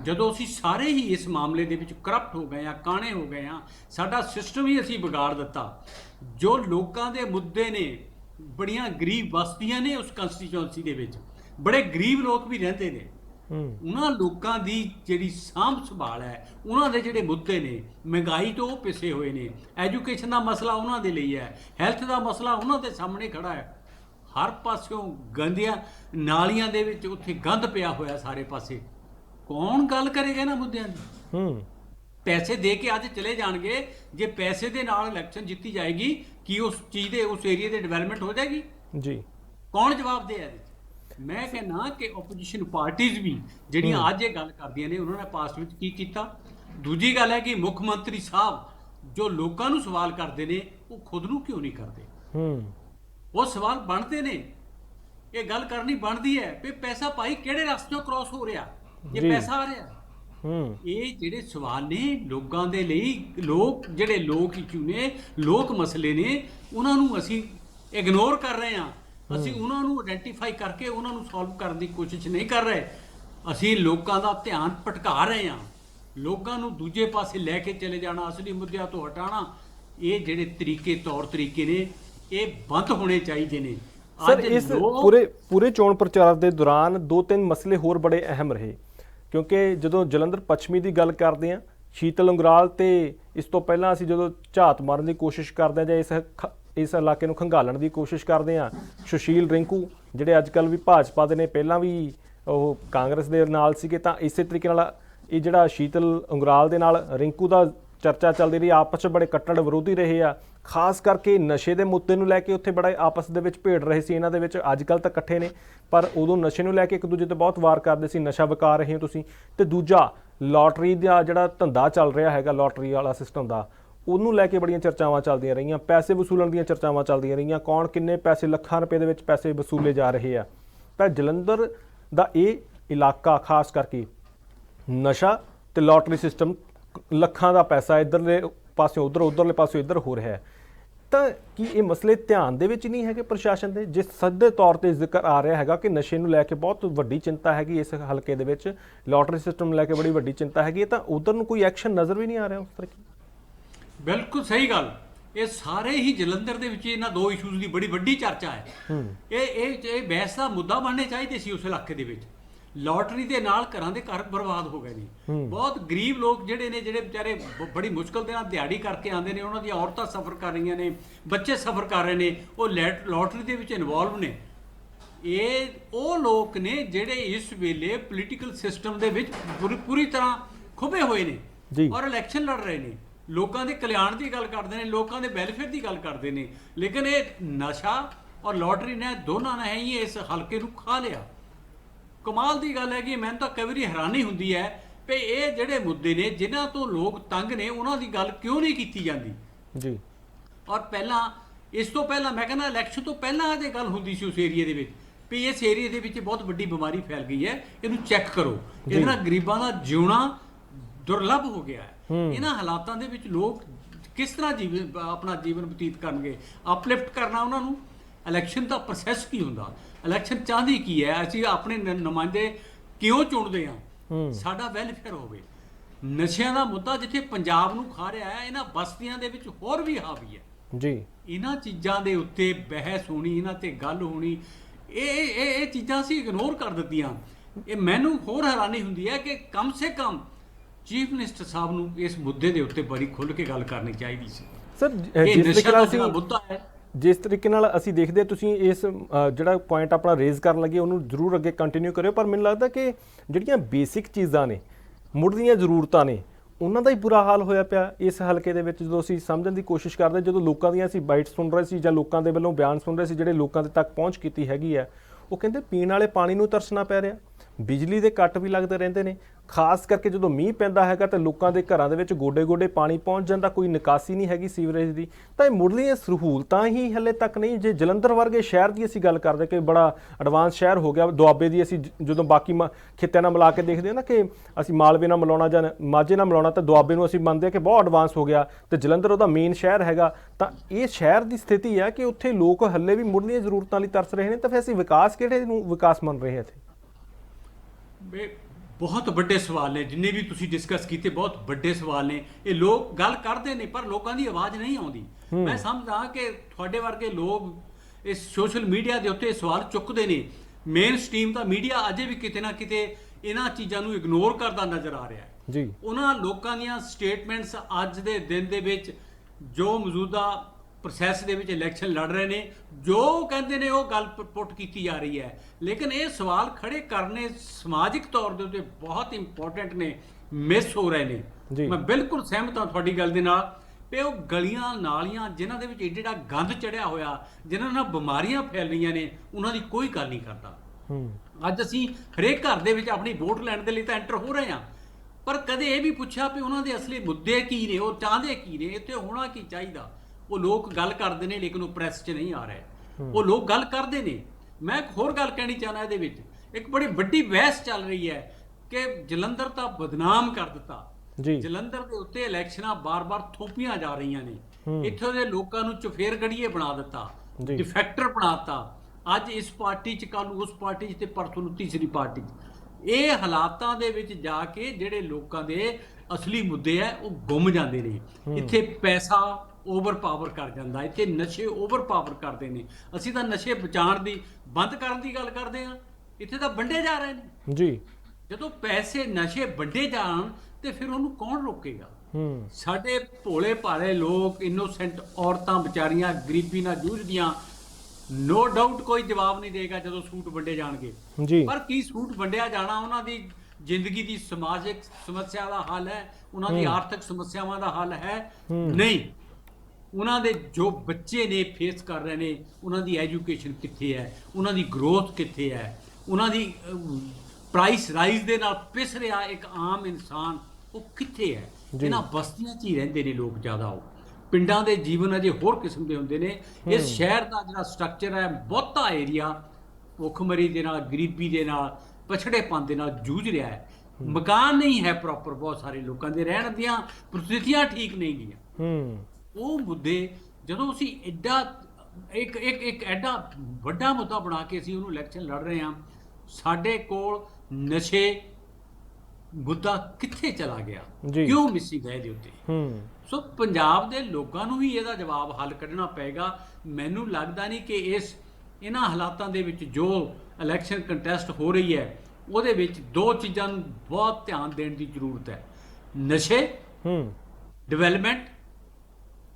ਜਦੋਂ ਅਸੀਂ ਸਾਰੇ ਹੀ ਇਸ ਮਾਮਲੇ ਦੇ ਵਿੱਚ ਕਰਪਟ ਹੋ ਗਏ ਆ ਕਾਣੇ ਹੋ ਗਏ ਆ ਸਾਡਾ ਸਿਸਟਮ ਹੀ ਅਸੀਂ ਵਿਗਾੜ ਦਿੱਤਾ। ਜੋ ਲੋਕਾਂ ਦੇ ਮੁੱਦੇ ਨੇ ਬੜੀਆਂ ਗਰੀਬ ਬਸਤੀਆਂ ਨੇ ਉਸ ਕੰਸਟੀਚੁਐਂਸੀ ਦੇ ਵਿੱਚ ਬੜੇ ਗਰੀਬ ਲੋਕ ਵੀ ਰਹਿੰਦੇ ਨੇ। ਉਹਨਾਂ ਲੋਕਾਂ ਦੀ ਜਿਹੜੀ ਸਾਂਭ ਸੰਭਾਲ ਹੈ ਉਹਨਾਂ ਦੇ ਜਿਹੜੇ ਮੁੱਦੇ ਨੇ ਮਹਿੰਗਾਈ ਤੋਂ ਉਹ ਪਿੱਛੇ ਹੋਏ ਨੇ। ਐਜੂਕੇਸ਼ਨ ਦਾ ਮਸਲਾ ਉਹਨਾਂ ਦੇ ਲਈ ਹੈ। ਹੈਲਥ ਦਾ ਮਸਲਾ ਉਹਨਾਂ ਦੇ ਸਾਹਮਣੇ ਖੜਾ ਹੈ। ਹਰ ਪਾਸਿਓਂ ਗੰਦੀਆਂ ਨਾਲੀਆਂ ਦੇ ਵਿੱਚ ਉੱਥੇ ਗੰਦ ਪਿਆ ਹੋਇਆ ਸਾਰੇ ਪਾਸੇ। ਕੌਣ ਗੱਲ ਕਰੇਗਾ ਇਹਨਾਂ ਮੁੱਦਿਆਂ ਦੀ? ਹੂੰ। ਪੈਸੇ ਦੇ ਕੇ ਅੱਜ ਚਲੇ ਜਾਣਗੇ। ਜੇ ਪੈਸੇ ਦੇ ਨਾਲ ਇਲੈਕਸ਼ਨ ਜਿੱਤੀ ਜਾਏਗੀ ਕੀ ਉਸ ਚੀਜ਼ ਦੇ ਉਸ ਏਰੀਆ ਦੇ ਡਿਵੈਲਪਮੈਂਟ ਹੋ ਜਾਏਗੀ? ਜੀ। ਕੌਣ ਜਵਾਬ ਦੇ ਇਹਦੇ 'ਚ? ਮੈਂ ਕਹਿੰਦਾ ਕਿ ਆਪੋਜੀਸ਼ਨ ਪਾਰਟੀਆਂ ਵੀ ਜਿਹੜੀਆਂ ਅੱਜ ਇਹ ਗੱਲ ਕਰਦੀਆਂ ਨੇ ਉਹਨਾਂ ਨੇ ਪਾਸਟ ਵਿੱਚ ਕੀ ਕੀਤਾ? ਦੂਜੀ ਗੱਲ ਹੈ ਕਿ ਮੁੱਖ ਮੰਤਰੀ ਸਾਹਿਬ ਜੋ ਲੋਕਾਂ ਨੂੰ ਸਵਾਲ ਕਰਦੇ ਨੇ ਉਹ ਖੁਦ ਨੂੰ ਕਿਉਂ ਨਹੀਂ ਕਰਦੇ? ਹੂੰ। ਉਹ ਸਵਾਲ ਬਣਦੇ ਨੇ। ਇਹ ਗੱਲ ਕਰਨੀ ਬਣਦੀ ਹੈ ਵੀ ਪੈਸਾ ਭਾਈ ਕਿਹੜੇ ਰਸਤਿਓਂ ਕ੍ਰਾਸ ਹੋ ਰਿਹਾ। ਇਹ ਪੈਸਾ ਆ ਰਿਹਾ। ਹੂੰ। ਇਹ ਜਿਹੜੇ ਸਵਾਲ ਨੇ ਲੋਕਾਂ ਦੇ ਲਈ ਲੋਕ ਜਿਹੜੇ ਲੋਕ ਇਸ਼ੂ ਨੇ ਲੋਕ ਮਸਲੇ ਨੇ ਉਹਨਾਂ ਨੂੰ ਅਸੀਂ ਇਗਨੋਰ ਕਰ ਰਹੇ ਹਾਂ। ਅਸੀਂ ਉਹਨਾਂ ਨੂੰ ਆਇਡੈਂਟੀਫਾਈ ਕਰਕੇ ਉਹਨਾਂ ਨੂੰ ਸੋਲਵ ਕਰਨ ਦੀ ਕੋਸ਼ਿਸ਼ ਨਹੀਂ ਕਰ ਰਹੇ। ਅਸੀਂ ਲੋਕਾਂ ਦਾ ਧਿਆਨ ਭਟਕਾ ਰਹੇ ਹਾਂ। ਲੋਕਾਂ ਨੂੰ ਦੂਜੇ ਪਾਸੇ ਲੈ ਕੇ ਚਲੇ ਜਾਣਾ ਅਸਲੀ ਮੁੱਦਿਆਂ ਤੋਂ ਹਟਾਉਣਾ ਇਹ ਜਿਹੜੇ ਤਰੀਕੇ ਤੌਰ ਤਰੀਕੇ ਨੇ ਇਹ ਬੰਦ ਹੋਣੇ ਚਾਹੀਦੇ ਨੇ। ਸਰ ਅੱਜ ਇਸ ਪੂਰੇ ਪੂਰੇ ਚੋਣ ਪ੍ਰਚਾਰ ਦੇ ਦੌਰਾਨ ਦੋ ਤਿੰਨ ਮਸਲੇ ਹੋਰ ਬੜੇ ਅਹਿਮ ਰਹੇ। ਕਿਉਂਕਿ ਜਦੋਂ ਜਲੰਧਰ ਪੱਛਮੀ ਦੀ ਗੱਲ ਕਰਦੇ ਹਾਂ ਸ਼ੀਤਲ ਉਂਗਰਾਲ ਤੇ ਇਸ ਤੋਂ ਪਹਿਲਾਂ ਅਸੀਂ ਜਦੋਂ ਝਾਤ ਮਾਰਨ ਦੀ ਕੋਸ਼ਿਸ਼ ਕਰਦੇ ਹਾਂ ਜਾਂ ਇਸ ਇਸ ਇਲਾਕੇ ਨੂੰ ਖੰਗਾਲਣ ਦੀ ਕੋਸ਼ਿਸ਼ ਕਰਦੇ ਹਾਂ। ਸੁਸ਼ੀਲ ਰਿੰਕੂ, ਜਿਹੜੇ ਅੱਜ ਕੱਲ ਵੀ ਭਾਜਪਾ ਦੇ ਨੇ, ਪਹਿਲਾਂ ਵੀ ਉਹ ਕਾਂਗਰਸ ਦੇ ਨਾਲ ਸੀਗੇ, ਤਾਂ ਇਸੇ ਤਰੀਕੇ ਨਾਲ ਇਹ ਜਿਹੜਾ ਸ਼ੀਤਲ ਉਂਗਰਾਲ ਦੇ ਨਾਲ ਰਿੰਕੂ ਦਾ ਚਰਚਾ ਚੱਲਦੀ ਰਹੀ ਆਪਸ ਵਿੱਚ ਬੜੇ ਕੱਟੜ ਵਿਰੋਧੀ ਰਹੇ ਆ। ਖਾਸ ਕਰਕੇ ਨਸ਼ੇ ਦੇ ਮੁੱਦੇ ਨੂੰ ਲੈ ਕੇ ਉੱਥੇ ਬੜਾ ਆਪਸ ਦੇ ਵਿੱਚ ਭੇੜ ਰਹੇ ਸੀ, ਇਹਨਾਂ ਦੇ ਵਿੱਚ ਅੱਜ ਕੱਲ ਤਾਂ ਇਕੱਠੇ ਨੇ, ਪਰ ਉਦੋਂ ਨਸ਼ੇ ਨੂੰ ਲੈ ਕੇ ਇੱਕ ਦੂਜੇ ਤੇ ਬਹੁਤ ਵਾਰ ਕਰਦੇ ਸੀ, ਨਸ਼ਾ ਵਿਕਾ ਰਹੇ ਹੋ ਤੁਸੀਂ। ਤੇ ਦੂਜਾ, ਲਾਟਰੀ ਦਾ ਜਿਹੜਾ ਧੰਦਾ ਚੱਲ ਰਿਹਾ ਹੈਗਾ, ਲਾਟਰੀ ਵਾਲਾ ਸਿਸਟਮ ਦਾ ਉਹਨੂੰ ਲੈ ਕੇ ਬੜੀਆਂ ਚਰਚਾਵਾਂ ਚੱਲਦੀਆਂ ਰਹੀਆਂ, ਪੈਸੇ ਵਸੂਲਣ ਦੀਆਂ ਚਰਚਾਵਾਂ ਚੱਲਦੀਆਂ ਰਹੀਆਂ, ਕੌਣ ਕਿੰਨੇ ਪੈਸੇ ਲੱਖਾਂ ਰੁਪਏ ਦੇ ਵਿੱਚ ਪੈਸੇ ਵਸੂਲੇ ਜਾ ਰਹੇ ਆ। ਤਾਂ ਜਲੰਧਰ ਦਾ ਇਹ ਇਲਾਕਾ ਖਾਸ ਕਰਕੇ ਨਸ਼ਾ ਤੇ ਲਾਟਰੀ ਸਿਸਟਮ ਲੱਖਾਂ ਦਾ ਪੈਸਾ ਇਧਰਲੇ ਪਾਸੇ, ਉਧਰ, ਉਧਰਲੇ ਪਾਸੇ ਇੱਧਰ ਹੋ ਰਿਹਾ ਹੈ। ਤਾਂ ਕੀ ਇਹ ਮਸਲੇ ਧਿਆਨ ਦੇ ਵਿੱਚ ਨਹੀਂ ਹੈਗੇ ਪ੍ਰਸ਼ਾਸਨ ਦੇ? ਜਿਸ ਸਿੱਧੇ ਤੌਰ ਤੇ ਜ਼ਿਕਰ ਆ ਰਿਹਾ ਹੈਗਾ ਕਿ ਨਸ਼ੇ ਨੂੰ ਲੈ ਕੇ ਬਹੁਤ ਵੱਡੀ ਚਿੰਤਾ ਹੈਗੀ ਇਸ ਹਲਕੇ ਦੇ ਵਿੱਚ ਲਾਟਰੀ ਸਿਸਟਮ ਨੂੰ ਲੈ ਕੇ ਬੜੀ ਵੱਡੀ ਚਿੰਤਾ ਹੈਗੀ ਹੈ, ਤਾਂ ਉਧਰ ਨੂੰ ਕੋਈ ਐਕਸ਼ਨ ਨਜ਼ਰ ਵੀ ਨਹੀਂ ਆ ਰਿਹਾ ਉਸ ਤਰ੍ਹਾਂ ਬਿਲਕੁਲ ਸਹੀ ਗੱਲ। ਇਹ ਸਾਰੇ ਹੀ ਜਲੰਧਰ ਦੇ ਵਿੱਚ ਇਹਨਾਂ ਦੋ ਇਸ਼ੂਜ਼ ਦੀ ਬੜੀ ਵੱਡੀ ਚਰਚਾ ਹੈ। ਇਹ ਇਹ ਇਹ ਬਹਿਸ ਦਾ ਮੁੱਦਾ ਬਣਨੇ ਚਾਹੀਦੇ ਸੀ ਉਸ ਇਲਾਕੇ ਦੇ ਵਿੱਚ। ਲਾਟਰੀ ਦੇ ਨਾਲ ਘਰਾਂ ਦੇ ਘਰ ਬਰਬਾਦ ਹੋ ਗਏ ਨੇ ਬਹੁਤ ਗਰੀਬ ਲੋਕ ਜਿਹੜੇ ਨੇ ਜਿਹੜੇ ਵਿਚਾਰੇ ਬੜੀ ਮੁਸ਼ਕਲ ਦੇ ਨਾਲ ਦਿਹਾੜੀ ਕਰਕੇ ਆਉਂਦੇ ਨੇ ਉਹਨਾਂ ਦੀਆਂ ਔਰਤਾਂ ਸਫਰ ਕਰ ਰਹੀਆਂ ਨੇ ਬੱਚੇ ਸਫਰ ਕਰ ਰਹੇ ਨੇ ਉਹ ਲੈਟ- ਲਾਟਰੀ ਦੇ ਵਿੱਚ ਇਨਵੋਲਵ ਨੇ। ਇਹ ਉਹ ਲੋਕ ਨੇ ਜਿਹੜੇ ਇਸ ਵੇਲੇ ਪੋਲੀਟੀਕਲ ਸਿਸਟਮ ਦੇ ਵਿੱਚ ਪੂਰੀ- ਪੂਰੀ ਤਰ੍ਹਾਂ ਖੁੱਬੇ ਹੋਏ ਨੇ। ਔਰ ਇਲੈਕਸ਼ਨ ਲੜ ਰਹੇ ਨੇ। ਲੋਕਾਂ ਦੇ ਕਲਿਆਣ ਦੀ ਗੱਲ ਕਰਦੇ ਨੇ ਲੋਕਾਂ ਦੇ ਵੈਲਫੇਅਰ ਦੀ ਗੱਲ ਕਰਦੇ ਨੇ। ਲੇਕਿਨ ਇਹ ਨਸ਼ਾ ਔਰ ਲਾਟਰੀ ਨੇ ਦੋਨਾਂ ਨੇ ਹੀ ਇਸ ਹਲਕੇ ਨੂੰ ਖਾ ਲਿਆ। ਕਮਾਲ ਦੀ ਗੱਲ ਹੈ ਕਿ ਮੈਨੂੰ ਤਾਂ ਕਈ ਵਾਰੀ ਹੈਰਾਨੀ ਹੁੰਦੀ ਹੈ ਕਿ ਇਹ ਜਿਹੜੇ ਮੁੱਦੇ ਨੇ ਜਿਨ੍ਹਾਂ ਤੋਂ ਲੋਕ ਤੰਗ ਨੇ ਉਹਨਾਂ ਦੀ ਗੱਲ ਕਿਉਂ ਨਹੀਂ ਕੀਤੀ ਜਾਂਦੀ? ਜੀ। ਔਰ ਪਹਿਲਾਂ ਇਸ ਤੋਂ ਪਹਿਲਾਂ ਮੈਂ ਕਹਿੰਦਾ ਇਲੈਕਸ਼ਨ ਤੋਂ ਪਹਿਲਾਂ ਇਹ ਗੱਲ ਹੁੰਦੀ ਸੀ ਉਸ ਏਰੀਆ ਦੇ ਵਿੱਚ ਵੀ ਇਸ ਏਰੀਆ ਦੇ ਵਿੱਚ ਬਹੁਤ ਵੱਡੀ ਬਿਮਾਰੀ ਫੈਲ ਗਈ ਹੈ। ਇਹਨੂੰ ਚੈੱਕ ਕਰੋ। ਇਹਦੇ ਨਾਲ ਗਰੀਬਾਂ ਦਾ ਜਿਉਣਾ ਦੁਰਲੱਭ ਹੋ ਗਿਆ ਹੈ। ਇਹਨਾਂ ਹਾਲਾਤਾਂ ਦੇ ਵਿੱਚ ਲੋਕ ਕਿਸ ਤਰ੍ਹਾਂ ਜੀਵਨ ਆਪਣਾ ਜੀਵਨ ਬਤੀਤ ਕਰਨਗੇ? ਅਪਲਿਫਟ ਕਰਨਾ ਉਹਨਾਂ ਨੂੰ? ਇਲੈਕਸ਼ਨ ਦਾ ਪ੍ਰੋਸੈਸ ਕੀ ਹੁੰਦਾ? ਇਲੈਕਸ਼ਨ ਚਾਹੁੰਦੀ ਕੀ ਹੈ? ਅਸੀਂ ਆਪਣੇ ਨੁਮਾਇੰਦੇ ਕਿਉਂ ਚੁਣਦੇ ਹਾਂ? ਸਾਡਾ ਵੈਲਫੇਅਰ ਹੋਵੇ। ਨਸ਼ਿਆਂ ਦਾ ਮੁੱਦਾ ਜਿੱਥੇ ਪੰਜਾਬ ਨੂੰ ਖਾ ਰਿਹਾ ਹੈ ਇਹਨਾਂ ਬਸਤੀਆਂ ਦੇ ਵਿੱਚ ਹੋਰ ਵੀ ਹਾਵੀ ਹੈ। ਜੀ। ਇਹਨਾਂ ਚੀਜ਼ਾਂ ਦੇ ਉੱਤੇ ਬਹਿਸ ਹੋਣੀ ਇਹਨਾਂ ਤੇ ਗੱਲ ਹੋਣੀ ਇਹ ਇਹ ਇਹ ਚੀਜ਼ਾਂ ਅਸੀਂ ਇਗਨੋਰ ਕਰ ਦਿੱਤੀਆਂ। ਇਹ ਮੈਨੂੰ ਹੋਰ ਹੈਰਾਨੀ ਹੁੰਦੀ ਹੈ ਕਿ ਕਮ ਸੇ ਕਮ ਚੀਫ ਮਿਨਿਸਟਰ ਸਾਹਿਬ ਨੂੰ ਇਸ ਮੁੱਦੇ ਦੇ ਉੱਤੇ ਬੜੀ ਖੁੱਲ੍ਹ ਕੇ ਗੱਲ ਕਰਨੀ ਚਾਹੀਦੀ ਸੀ। ਸਰ ਜਿਸ ਤਰੀਕੇ ਨਾਲ ਅਸੀਂ ਮੁੱਦਾ ਹੈ। ਜਿਸ ਤਰੀਕੇ ਨਾਲ ਅਸੀਂ ਦੇਖਦੇ ਤੁਸੀਂ ਇਸ ਜਿਹੜਾ ਪੁਆਇੰਟ ਆਪਣਾ ਰੇਜ਼ ਕਰਨ ਲੱਗੇ ਉਹਨੂੰ ਜ਼ਰੂਰ ਅੱਗੇ ਕੰਟੀਨਿਊ ਕਰਿਓ ਪਰ ਮੈਨੂੰ ਲੱਗਦਾ ਕਿ ਜਿਹੜੀਆਂ ਬੇਸਿਕ ਚੀਜ਼ਾਂ ਨੇ ਮੁੱਢਲੀਆਂ ਜ਼ਰੂਰਤਾਂ ਨੇ ਉਹਨਾਂ ਦਾ ਹੀ ਬੁਰਾ ਹਾਲ ਹੋਇਆ ਪਿਆ ਇਸ ਹਲਕੇ ਦੇ ਵਿੱਚ ਜਦੋਂ ਅਸੀਂ ਸਮਝਣ ਦੀ ਕੋਸ਼ਿਸ਼ ਕਰਦੇ ਜਦੋਂ ਲੋਕਾਂ ਦੀਆਂ ਅਸੀਂ ਬਾਈਟ ਸੁਣ ਰਹੇ ਸੀ ਜਾਂ ਲੋਕਾਂ ਦੇ ਵੱਲੋਂ ਬਿਆਨ ਸੁਣ ਰਹੇ ਸੀ ਜਿਹੜੇ ਲੋਕਾਂ ਦੇ ਤੱਕ ਪਹੁੰਚ ਕੀਤੀ ਹੈਗੀ ਹੈ ਉਹ ਕਹਿੰਦੇ ਪੀਣ ਵਾਲੇ ਪਾਣੀ ਨੂੰ ਤਰਸਣਾ ਪੈ ਰਿਹਾ। ਬਿਜਲੀ ਦੇ ਕੱਟ ਵੀ ਲੱਗਦੇ ਰਹਿੰਦੇ ਨੇ। ਖਾਸ ਕਰਕੇ ਜਦੋਂ ਮੀਂਹ ਪੈਂਦਾ ਹੈਗਾ ਤੇ ਲੋਕਾਂ ਦੇ ਘਰਾਂ ਦੇ ਵਿੱਚ ਗੋਡੇ-ਗੋਡੇ ਪਾਣੀ ਪਹੁੰਚ ਜਾਂਦਾ ਕੋਈ ਨਿਕਾਸੀ ਨਹੀਂ ਹੈਗੀ ਸੀਵਰੇਜ ਦੀ। ਤਾਂ ਇਹ ਮੁੱਢਲੀਆਂ ਸਹੂਲਤਾਂ ਹੀ ਹਲੇ ਤੱਕ ਨਹੀਂ। ਜੇ ਜਲੰਧਰ ਵਰਗੇ ਸ਼ਹਿਰ ਦੀ ਅਸੀਂ ਗੱਲ ਕਰਦੇ ਕਿ ਬੜਾ ਐਡਵਾਂਸ ਸ਼ਹਿਰ ਹੋ ਗਿਆ, ਦੁਆਬੇ ਦੀ ਅਸੀਂ ਜਦੋਂ ਬਾਕੀ ਮ- ਖਿੱਤਿਆਂ ਨਾਲ ਮਿਲਾ ਕੇ ਦੇਖਦੇ ਹਾਂ ਨਾ ਕਿ ਅਸੀਂ ਮਾਲਵੇ ਨਾਲ ਮਿਲਾਉਣਾ ਜਾਂ ਮਾਝੇ ਨਾਲ ਮਿਲਾਉਣਾ ਤਾਂ ਦੁਆਬੇ ਨੂੰ ਅਸੀਂ ਮੰਨਦੇ ਹਾਂ ਕਿ ਬਹੁਤ ਐਡਵਾਂਸ ਹੋ ਗਿਆ। ਤੇ ਜਲੰਧਰ ਉਹਦਾ ਮੇਨ ਸ਼ਹਿਰ ਹੈਗਾ। ਤਾਂ ਇਹ ਸ਼ਹਿਰ ਦੀ ਸਥਿਤੀ ਹੈ ਕਿ ਉੱਥੇ ਲੋਕ ਹੱਲੇ ਵੀ ਮੁੱਢਲੀਆਂ ਜ਼ਰੂਰਤਾਂ ਲਈ ਤਰਸ ਰਹੇ ਨੇ। ਤਾਂ ਫਿਰ ਅਸੀਂ ਵਿਕਾਸ ਕਿਹੜੇ ਨੂੰ ਵਿਕਾਸ ਮੰਨ ਰਹੇ ਹਾਂ ਇੱਥੇ? ਬਹੁਤ ਵੱਡੇ ਸਵਾਲ ਨੇ ਜਿੰਨੇ ਵੀ ਤੁਸੀਂ ਡਿਸਕਸ ਕੀਤੇ ਬਹੁਤ ਵੱਡੇ ਸਵਾਲ ਨੇ। ਇਹ ਲੋਕ ਗੱਲ ਕਰਦੇ ਨੇ ਪਰ ਲੋਕਾਂ ਦੀ ਆਵਾਜ਼ ਨਹੀਂ ਆਉਂਦੀ। ਮੈਂ ਸਮਝਦਾ ਕਿ ਤੁਹਾਡੇ ਵਰਗੇ ਲੋਕ ਇਸ ਸੋਸ਼ਲ ਮੀਡੀਆ ਦੇ ਉੱਤੇ ਸਵਾਲ ਚੁੱਕਦੇ ਨੇ। ਮੇਨ ਸਟ੍ਰੀਮ ਦਾ ਮੀਡੀਆ ਅਜੇ ਵੀ ਕਿਤੇ ਨਾ ਕਿਤੇ ਇਹਨਾਂ ਚੀਜ਼ਾਂ ਨੂੰ ਇਗਨੋਰ ਕਰਦਾ ਨਜ਼ਰ ਆ ਰਿਹਾ ਹੈ। ਜੀ। ਉਹਨਾਂ ਲੋਕਾਂ ਦੀਆਂ ਸਟੇਟਮੈਂਟਸ ਅੱਜ ਦੇ ਦਿਨ ਦੇ ਵਿੱਚ ਜੋ ਮੌਜੂਦਾ ਪ੍ਰੋਸੈਸ ਦੇ ਵਿੱਚ ਇਲੈਕਸ਼ਨ ਲੜ ਰਹੇ ਨੇ। ਜੋ ਕਹਿੰਦੇ ਨੇ ਉਹ ਗੱਲ ਪ- ਪੁੱਟ ਕੀਤੀ ਜਾ ਰਹੀ ਹੈ। ਲੇਕਿਨ ਇਹ ਸਵਾਲ ਖੜੇ ਕਰਨੇ ਸਮਾਜਿਕ ਤੌਰ ਦੇ ਉੱਤੇ ਬਹੁਤ ਇੰਪੋਰਟੈਂਟ ਨੇ ਮਿਸ ਹੋ ਰਹੇ। ਨੇ। ਮੈਂ ਬਿਲਕੁਲ ਸਹਿਮਤ ਹਾਂ ਤੁਹਾਡੀ ਗੱਲ ਦੇ ਨਾਲ ਕਿ ਉਹ ਗਲੀਆਂ ਨਾਲੀਆਂ ਜਿਨ੍ਹਾਂ ਦੇ ਵਿੱਚ ਏਡਾ ਗੰਦ ਚੜਿਆ ਹੋਇਆ ਜਿਨ੍ਹਾਂ ਨਾਲ ਬਿਮਾਰੀਆਂ ਫੈਲ ਰਹੀਆਂ ਨੇ ਉਹਨਾਂ ਦੀ ਕੋਈ ਗੱਲ ਨਹੀਂ ਕਰਦਾ। ਹੂੰ। ਅੱਜ ਅਸੀਂ ਹਰੇਕ ਘਰ ਦੇ ਵਿੱਚ ਆਪਣੀ ਵੋਟ ਲੈਣ ਦੇ ਲਈ ਤਾਂ ਐਂਟਰ ਹੋ ਰਹੇ ਹਾਂ। ਪਰ ਕਦੇ ਇਹ ਵੀ ਪੁੱਛਿਆ ਵੀ ਉਹਨਾਂ ਦੇ ਅਸਲੀ ਮੁੱਦੇ ਕੀ ਨੇ ਉਹ ਚਾਹੁੰਦੇ ਕੀ ਨੇ ਇੱਥੇ ਹੋਣਾ ਕੀ ਚਾਹੀਦਾ? ਉਹ ਲੋਕ ਗੱਲ ਕਰਦੇ ਨੇ ਲੇਕਿਨ ਉਹ ਪ੍ਰੈਸ 'ਚ ਨਹੀਂ ਆ ਰਹੇ। ਉਹ ਲੋਕ ਗੱਲ ਕਰਦੇ ਨੇ। ਮੈਂ ਇੱਕ ਹੋਰ ਗੱਲ ਕਹਿਣੀ ਚਾਹਨਾ ਇਹਦੇ ਵਿੱਚ। ਇੱਕ ਬੜੀ ਵੱਡੀ ਬਹਿਸ ਚੱਲ ਰਹੀ ਹੈ ਕਿ ਜਲੰਧਰ ਤਾਂ ਬਦਨਾਮ ਕਰ ਦਿੱਤਾ। ਜੀ। ਜਲੰਧਰ ਦੇ ਉੱਤੇ ਇਲੈਕਸ਼ਨਾਂ ਬਾਰ-ਬਾਰ ਥੋਪੀਆਂ ਜਾ ਰਹੀਆਂ ਨੇ। ਇੱਥੋਂ ਦੇ ਲੋਕਾਂ ਨੂੰ ਚੁਫੇਰ ਗੜੀਏ ਬਣਾ ਦਿੱਤਾ। ਡਿਫੈਕਟਰ ਬਣਾਤਾ ਅੱਜ ਇਸ ਪਾਰਟੀ 'ਚ ਕੱਲ ਉਸ ਪਾਰਟੀ 'ਚ ਤੇ ਪਰਸੋਂ ਨੂੰ ਤੀਸਰੀ ਪਾਰਟੀ 'ਚ। ਇਹ ਹਾਲਾਤਾਂ ਦੇ ਵਿੱਚ ਜਾ ਕੇ ਜਿਹੜੇ ਲੋਕਾਂ ਦੇ ਅਸਲੀ ਮੁੱਦੇ ਆ ਉਹ ਗੁੰਮ ਜਾਂਦੇ ਨੇ। ਇੱਥੇ ਪੈਸਾ ਓਵਰ ਪਾਵਰ ਕਰ ਜਾਂਦਾ। ਇੱਥੇ ਨਸ਼ੇ ਓਵਰ ਪਾਵਰ ਕਰਦੇ ਨੇ। ਅਸੀਂ ਤਾਂ ਨਸ਼ੇ ਬਚਾਉਣ ਦੀ ਬੰਦ ਕਰਨ ਦੀ ਗੱਲ ਕਰਦੇ ਆ ਇੱਥੇ ਤਾਂ ਵੰਡੇ ਜਾ ਰਹੇ ਨੇ। ਜੀ। ਜਦੋਂ ਪੈਸੇ ਨਸ਼ੇ ਵੱਡੇ ਜਾਣ ਤੇ ਫਿਰ ਉਹਨੂੰ ਕੌਣ ਰੋਕੇਗਾ? ਹੂੰ। ਸਾਡੇ ਭੋਲੇ ਭਾਲੇ ਲੋਕ ਇਨੋਸੈਂਟ ਔਰਤਾਂ ਵਿਚਾਰੀਆਂ ਗਰੀਬੀ ਨਾਲ ਜੂਝਦੀਆਂ ਨੋ ਡਾਊਟ ਕੋਈ ਜਵਾਬ ਨਹੀਂ ਦੇਗਾ ਜਦੋਂ ਸੂਟ ਵੰਡੇ ਜਾਣਗੇ। ਜੀ। ਪਰ ਕੀ ਸੂਟ ਵੰਡਿਆ ਜਾਣਾ? ਉਹਨਾਂ ਦੀ ਜ਼ਿੰਦਗੀ ਦੀ ਸਮਾਜਿਕ ਸਮੱਸਿਆ ਦਾ ਹੱਲ ਹੈ ਉਹਨਾਂ ਦੀ ਆਰਥਿਕ ਸਮੱਸਿਆਵਾਂ ਦਾ ਹੱਲ ਹੈ। ਨਹੀਂ। ਉਹਨਾਂ ਦੇ ਜੋ ਬੱਚੇ ਨੇ ਫੇਸ ਕਰ ਰਹੇ ਨੇ ਉਹਨਾਂ ਦੀ ਐਜੂਕੇਸ਼ਨ ਕਿੱਥੇ ਹੈ ਉਹਨਾਂ ਦੀ ਗਰੋਥ ਕਿੱਥੇ ਹੈ ਉਹਨਾਂ ਦੀ ਪ੍ਰਾਈਸ ਰਾਈਜ਼ ਦੇ ਨਾਲ ਪਿਸ ਰਿਹਾ ਇੱਕ ਆਮ ਇਨਸਾਨ ਉਹ ਕਿੱਥੇ ਹੈ। ਇਹਨਾਂ ਬਸਤੀਆਂ 'ਚ ਹੀ ਰਹਿੰਦੇ ਨੇ ਲੋਕ ਜ਼ਿਆਦਾ ਉਹ। ਪਿੰਡਾਂ ਦੇ ਜੀਵਨ ਅਜੇ ਹੋਰ ਕਿਸਮ ਦੇ ਹੁੰਦੇ ਨੇ। ਇਸ ਸ਼ਹਿਰ ਦਾ ਜਿਹੜਾ ਸਟਰਕਚਰ ਹੈ ਬਹੁਤਾ ਏਰੀਆ ਭੁੱਖਮਰੀ ਦੇ ਨਾਲ ਗਰੀਬੀ ਦੇ ਨਾਲ ਪਛੜੇਪਨ ਦੇ ਨਾਲ ਜੂਝ ਰਿਹਾ ਹੈ। ਮਕਾਨ ਨਹੀਂ ਹੈ ਪ੍ਰੋਪਰ ਬਹੁਤ ਸਾਰੇ ਲੋਕਾਂ ਦੇ ਰਹਿਣ ਦੀਆਂ ਪ੍ਰਸਥਿਤੀਆਂ ਠੀਕ ਨਹੀਂ ਗਈਆਂ। ਹੂੰ। ਉਹ ਮੁੱਦੇ ਜਦੋਂ ਅਸੀਂ ਐਡਾ ਇੱਕ ਇੱਕ ਇੱਕ ਐਡਾ ਵੱਡਾ ਮੁੱਦਾ ਬਣਾ ਕੇ ਅਸੀਂ ਉਹਨੂੰ ਇਲੈਕਸ਼ਨ ਲੜ ਰਹੇ ਹਾਂ ਸਾਡੇ ਕੋਲ ਨਸ਼ੇ ਮੁੱਦਾ ਕਿੱਥੇ ਚਲਾ ਗਿਆ। ਕਿਉਂ ਮਿਸੀ ਗਏ ਦੇ ਉੱਤੇ? ਹੂੰ। ਸੋ ਪੰਜਾਬ ਦੇ ਲੋਕਾਂ ਨੂੰ ਵੀ ਇਹਦਾ ਜਵਾਬ ਹੱਲ ਕੱਢਣਾ ਪਏਗਾ। ਮੈਨੂੰ ਲੱਗਦਾ ਨਹੀਂ ਕਿ ਇਸ ਇਹਨਾਂ ਹਾਲਾਤਾਂ ਦੇ ਵਿੱਚ ਜੋ ਇਲੈਕਸ਼ਨ ਕੰਟੈਸਟ ਹੋ ਰਹੀ ਹੈ ਉਹਦੇ ਵਿੱਚ ਦੋ ਚੀਜ਼ਾਂ ਨੂੰ ਬਹੁਤ ਧਿਆਨ ਦੇਣ ਦੀ ਜ਼ਰੂਰਤ ਹੈ। ਨਸ਼ੇ ਹੂੰ। ਡਿਵੈਲਪਮੈਂਟ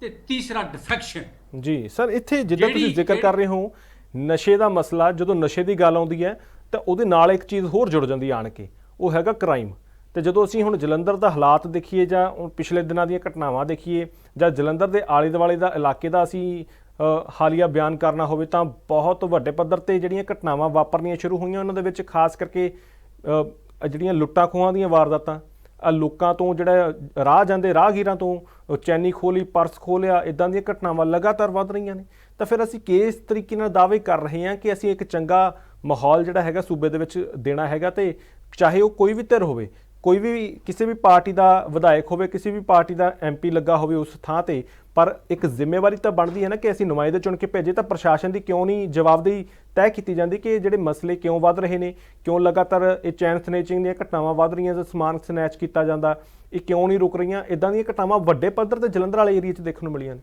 ਤੇ ਤੀਸਰਾ ਡਿਫੈਕਸ਼ਨ ਜੀ ਸਰ ਇੱਥੇ ਜਿੱਦਾਂ ਤੁਸੀਂ ਜ਼ਿਕਰ ਕਰ ਰਹੇ ਹੋ ਨਸ਼ੇ ਦਾ ਮਸਲਾ ਜਦੋਂ ਨਸ਼ੇ ਦੀ ਗੱਲ ਆਉਂਦੀ ਹੈ ਤਾਂ ਉਹਦੇ ਨਾਲ ਇੱਕ ਚੀਜ਼ ਹੋਰ ਜੁੜ ਜਾਂਦੀ ਆਣ ਕੇ ਉਹ ਹੈਗਾ ਕ੍ਰਾਈਮ ਤੇ ਜਦੋਂ ਅਸੀਂ ਹੁਣ ਜਲੰਧਰ ਦਾ ਹਾਲਾਤ ਦੇਖੀਏ ਜਾਂ ਪਿਛਲੇ ਦਿਨਾਂ ਦੀਆਂ ਘਟਨਾਵਾਂ ਦੇਖੀਏ ਜਾਂ ਜਲੰਧਰ ਦੇ ਆਲੇ ਦੁਆਲੇ ਦਾ ਇਲਾਕੇ ਦਾ ਅਸੀਂ ਹਾਲੀਆ ਬਿਆਨ ਕਰਨਾ ਹੋਵੇ ਤਾਂ ਬਹੁਤ ਵੱਡੇ ਪੱਧਰ ਤੇ ਜਿਹੜੀਆਂ ਘਟਨਾਵਾਂ ਵਾਪਰਨੀਆਂ ਸ਼ੁਰੂ ਹੋਈਆਂ ਉਹਨਾਂ ਦੇ ਵਿੱਚ ਖਾਸ ਕਰਕੇ ਜਿਹੜੀਆਂ ਲੁੱਟਾਂ ਖੋਹਾਂ ਦੀਆਂ ਵਾਰਦਾਤਾਂ ਆ ਲੋਕਾਂ ਤੋਂ ਜਿਹੜਾ ਰਾਹ ਜਾਂਦੇ ਰਾਹਗੀਰਾਂ ਤੋਂ ਉਹ ਚੈਨੀ ਖੋਲੀ ਪਰਸ ਖੋਲਿਆ ਇਦਾਂ ਦੀਆਂ ਘਟਨਾਵਾਂ ਲਗਾਤਾਰ ਵੱਧ ਰਹੀਆਂ ਨੇ। ਤਾਂ ਫਿਰ ਅਸੀਂ ਕਿਸ ਤਰੀਕੇ ਨਾਲ ਦਾਅਵੇ ਕਰ ਰਹੇ ਹਾਂ ਕਿ ਅਸੀਂ ਇੱਕ ਚੰਗਾ ਮਾਹੌਲ ਜਿਹੜਾ ਹੈਗਾ ਸੂਬੇ ਦੇ ਵਿੱਚ ਦੇਣਾ ਹੈਗਾ ਤੇ ਚਾਹੇ ਉਹ ਕੋਈ ਵੀ ਧਿਰ ਹੋਵੇ ਕੋਈ ਵੀ ਕਿਸੇ ਵੀ ਪਾਰਟੀ ਦਾ ਵਿਧਾਇਕ ਹੋਵੇ, ਕਿਸੇ ਵੀ ਪਾਰਟੀ ਦਾ ਐਮਪੀ ਲੱਗਾ ਹੋਵੇ ਉਸ ਥਾਂ ਤੇ, ਪਰ ਇੱਕ ਜ਼ਿੰਮੇਵਾਰੀ ਤਾਂ ਬਣਦੀ ਹੈ ਨਾ ਕਿ ਅਸੀਂ ਨੁਮਾਇੰਦੇ ਚੁਣ ਕੇ ਭੇਜੇ, ਤਾਂ ਪ੍ਰਸ਼ਾਸਨ ਦੀ ਕਿਉਂ ਨਹੀਂ ਜਵਾਬਦੇਹੀ ਤੈਅ ਕੀਤੀ ਜਾਂਦੀ ਕਿ ਇਹ ਜਿਹੜੇ ਮਸਲੇ ਕਿਉਂ ਵੱਧ ਰਹੇ ਨੇ? ਕਿਉਂ ਲਗਾਤਾਰ ਇਹ ਚੈਨ ਸਨੇਚਿੰਗ ਦੀਆਂ ਘਟਨਾਵਾਂ ਵੱਧ ਰਹੀਆਂ, ਜਾਂ ਸਮਾਨ ਸਨੈਚ ਕੀਤਾ ਜਾਂਦਾ? ਇਹ ਕਿਉਂ ਨਹੀਂ ਰੁਕ ਰਹੀਆਂ? ਇਦਾਂ ਦੀਆਂ ਘਟਨਾਵਾਂ ਵੱਡੇ ਪੱਧਰ ਤੇ ਜਲੰਧਰ ਵਾਲੇ ਏਰੀਆ 'ਚ ਦੇਖਣ ਨੂੰ ਮਿਲੀਆਂ ਨੇ।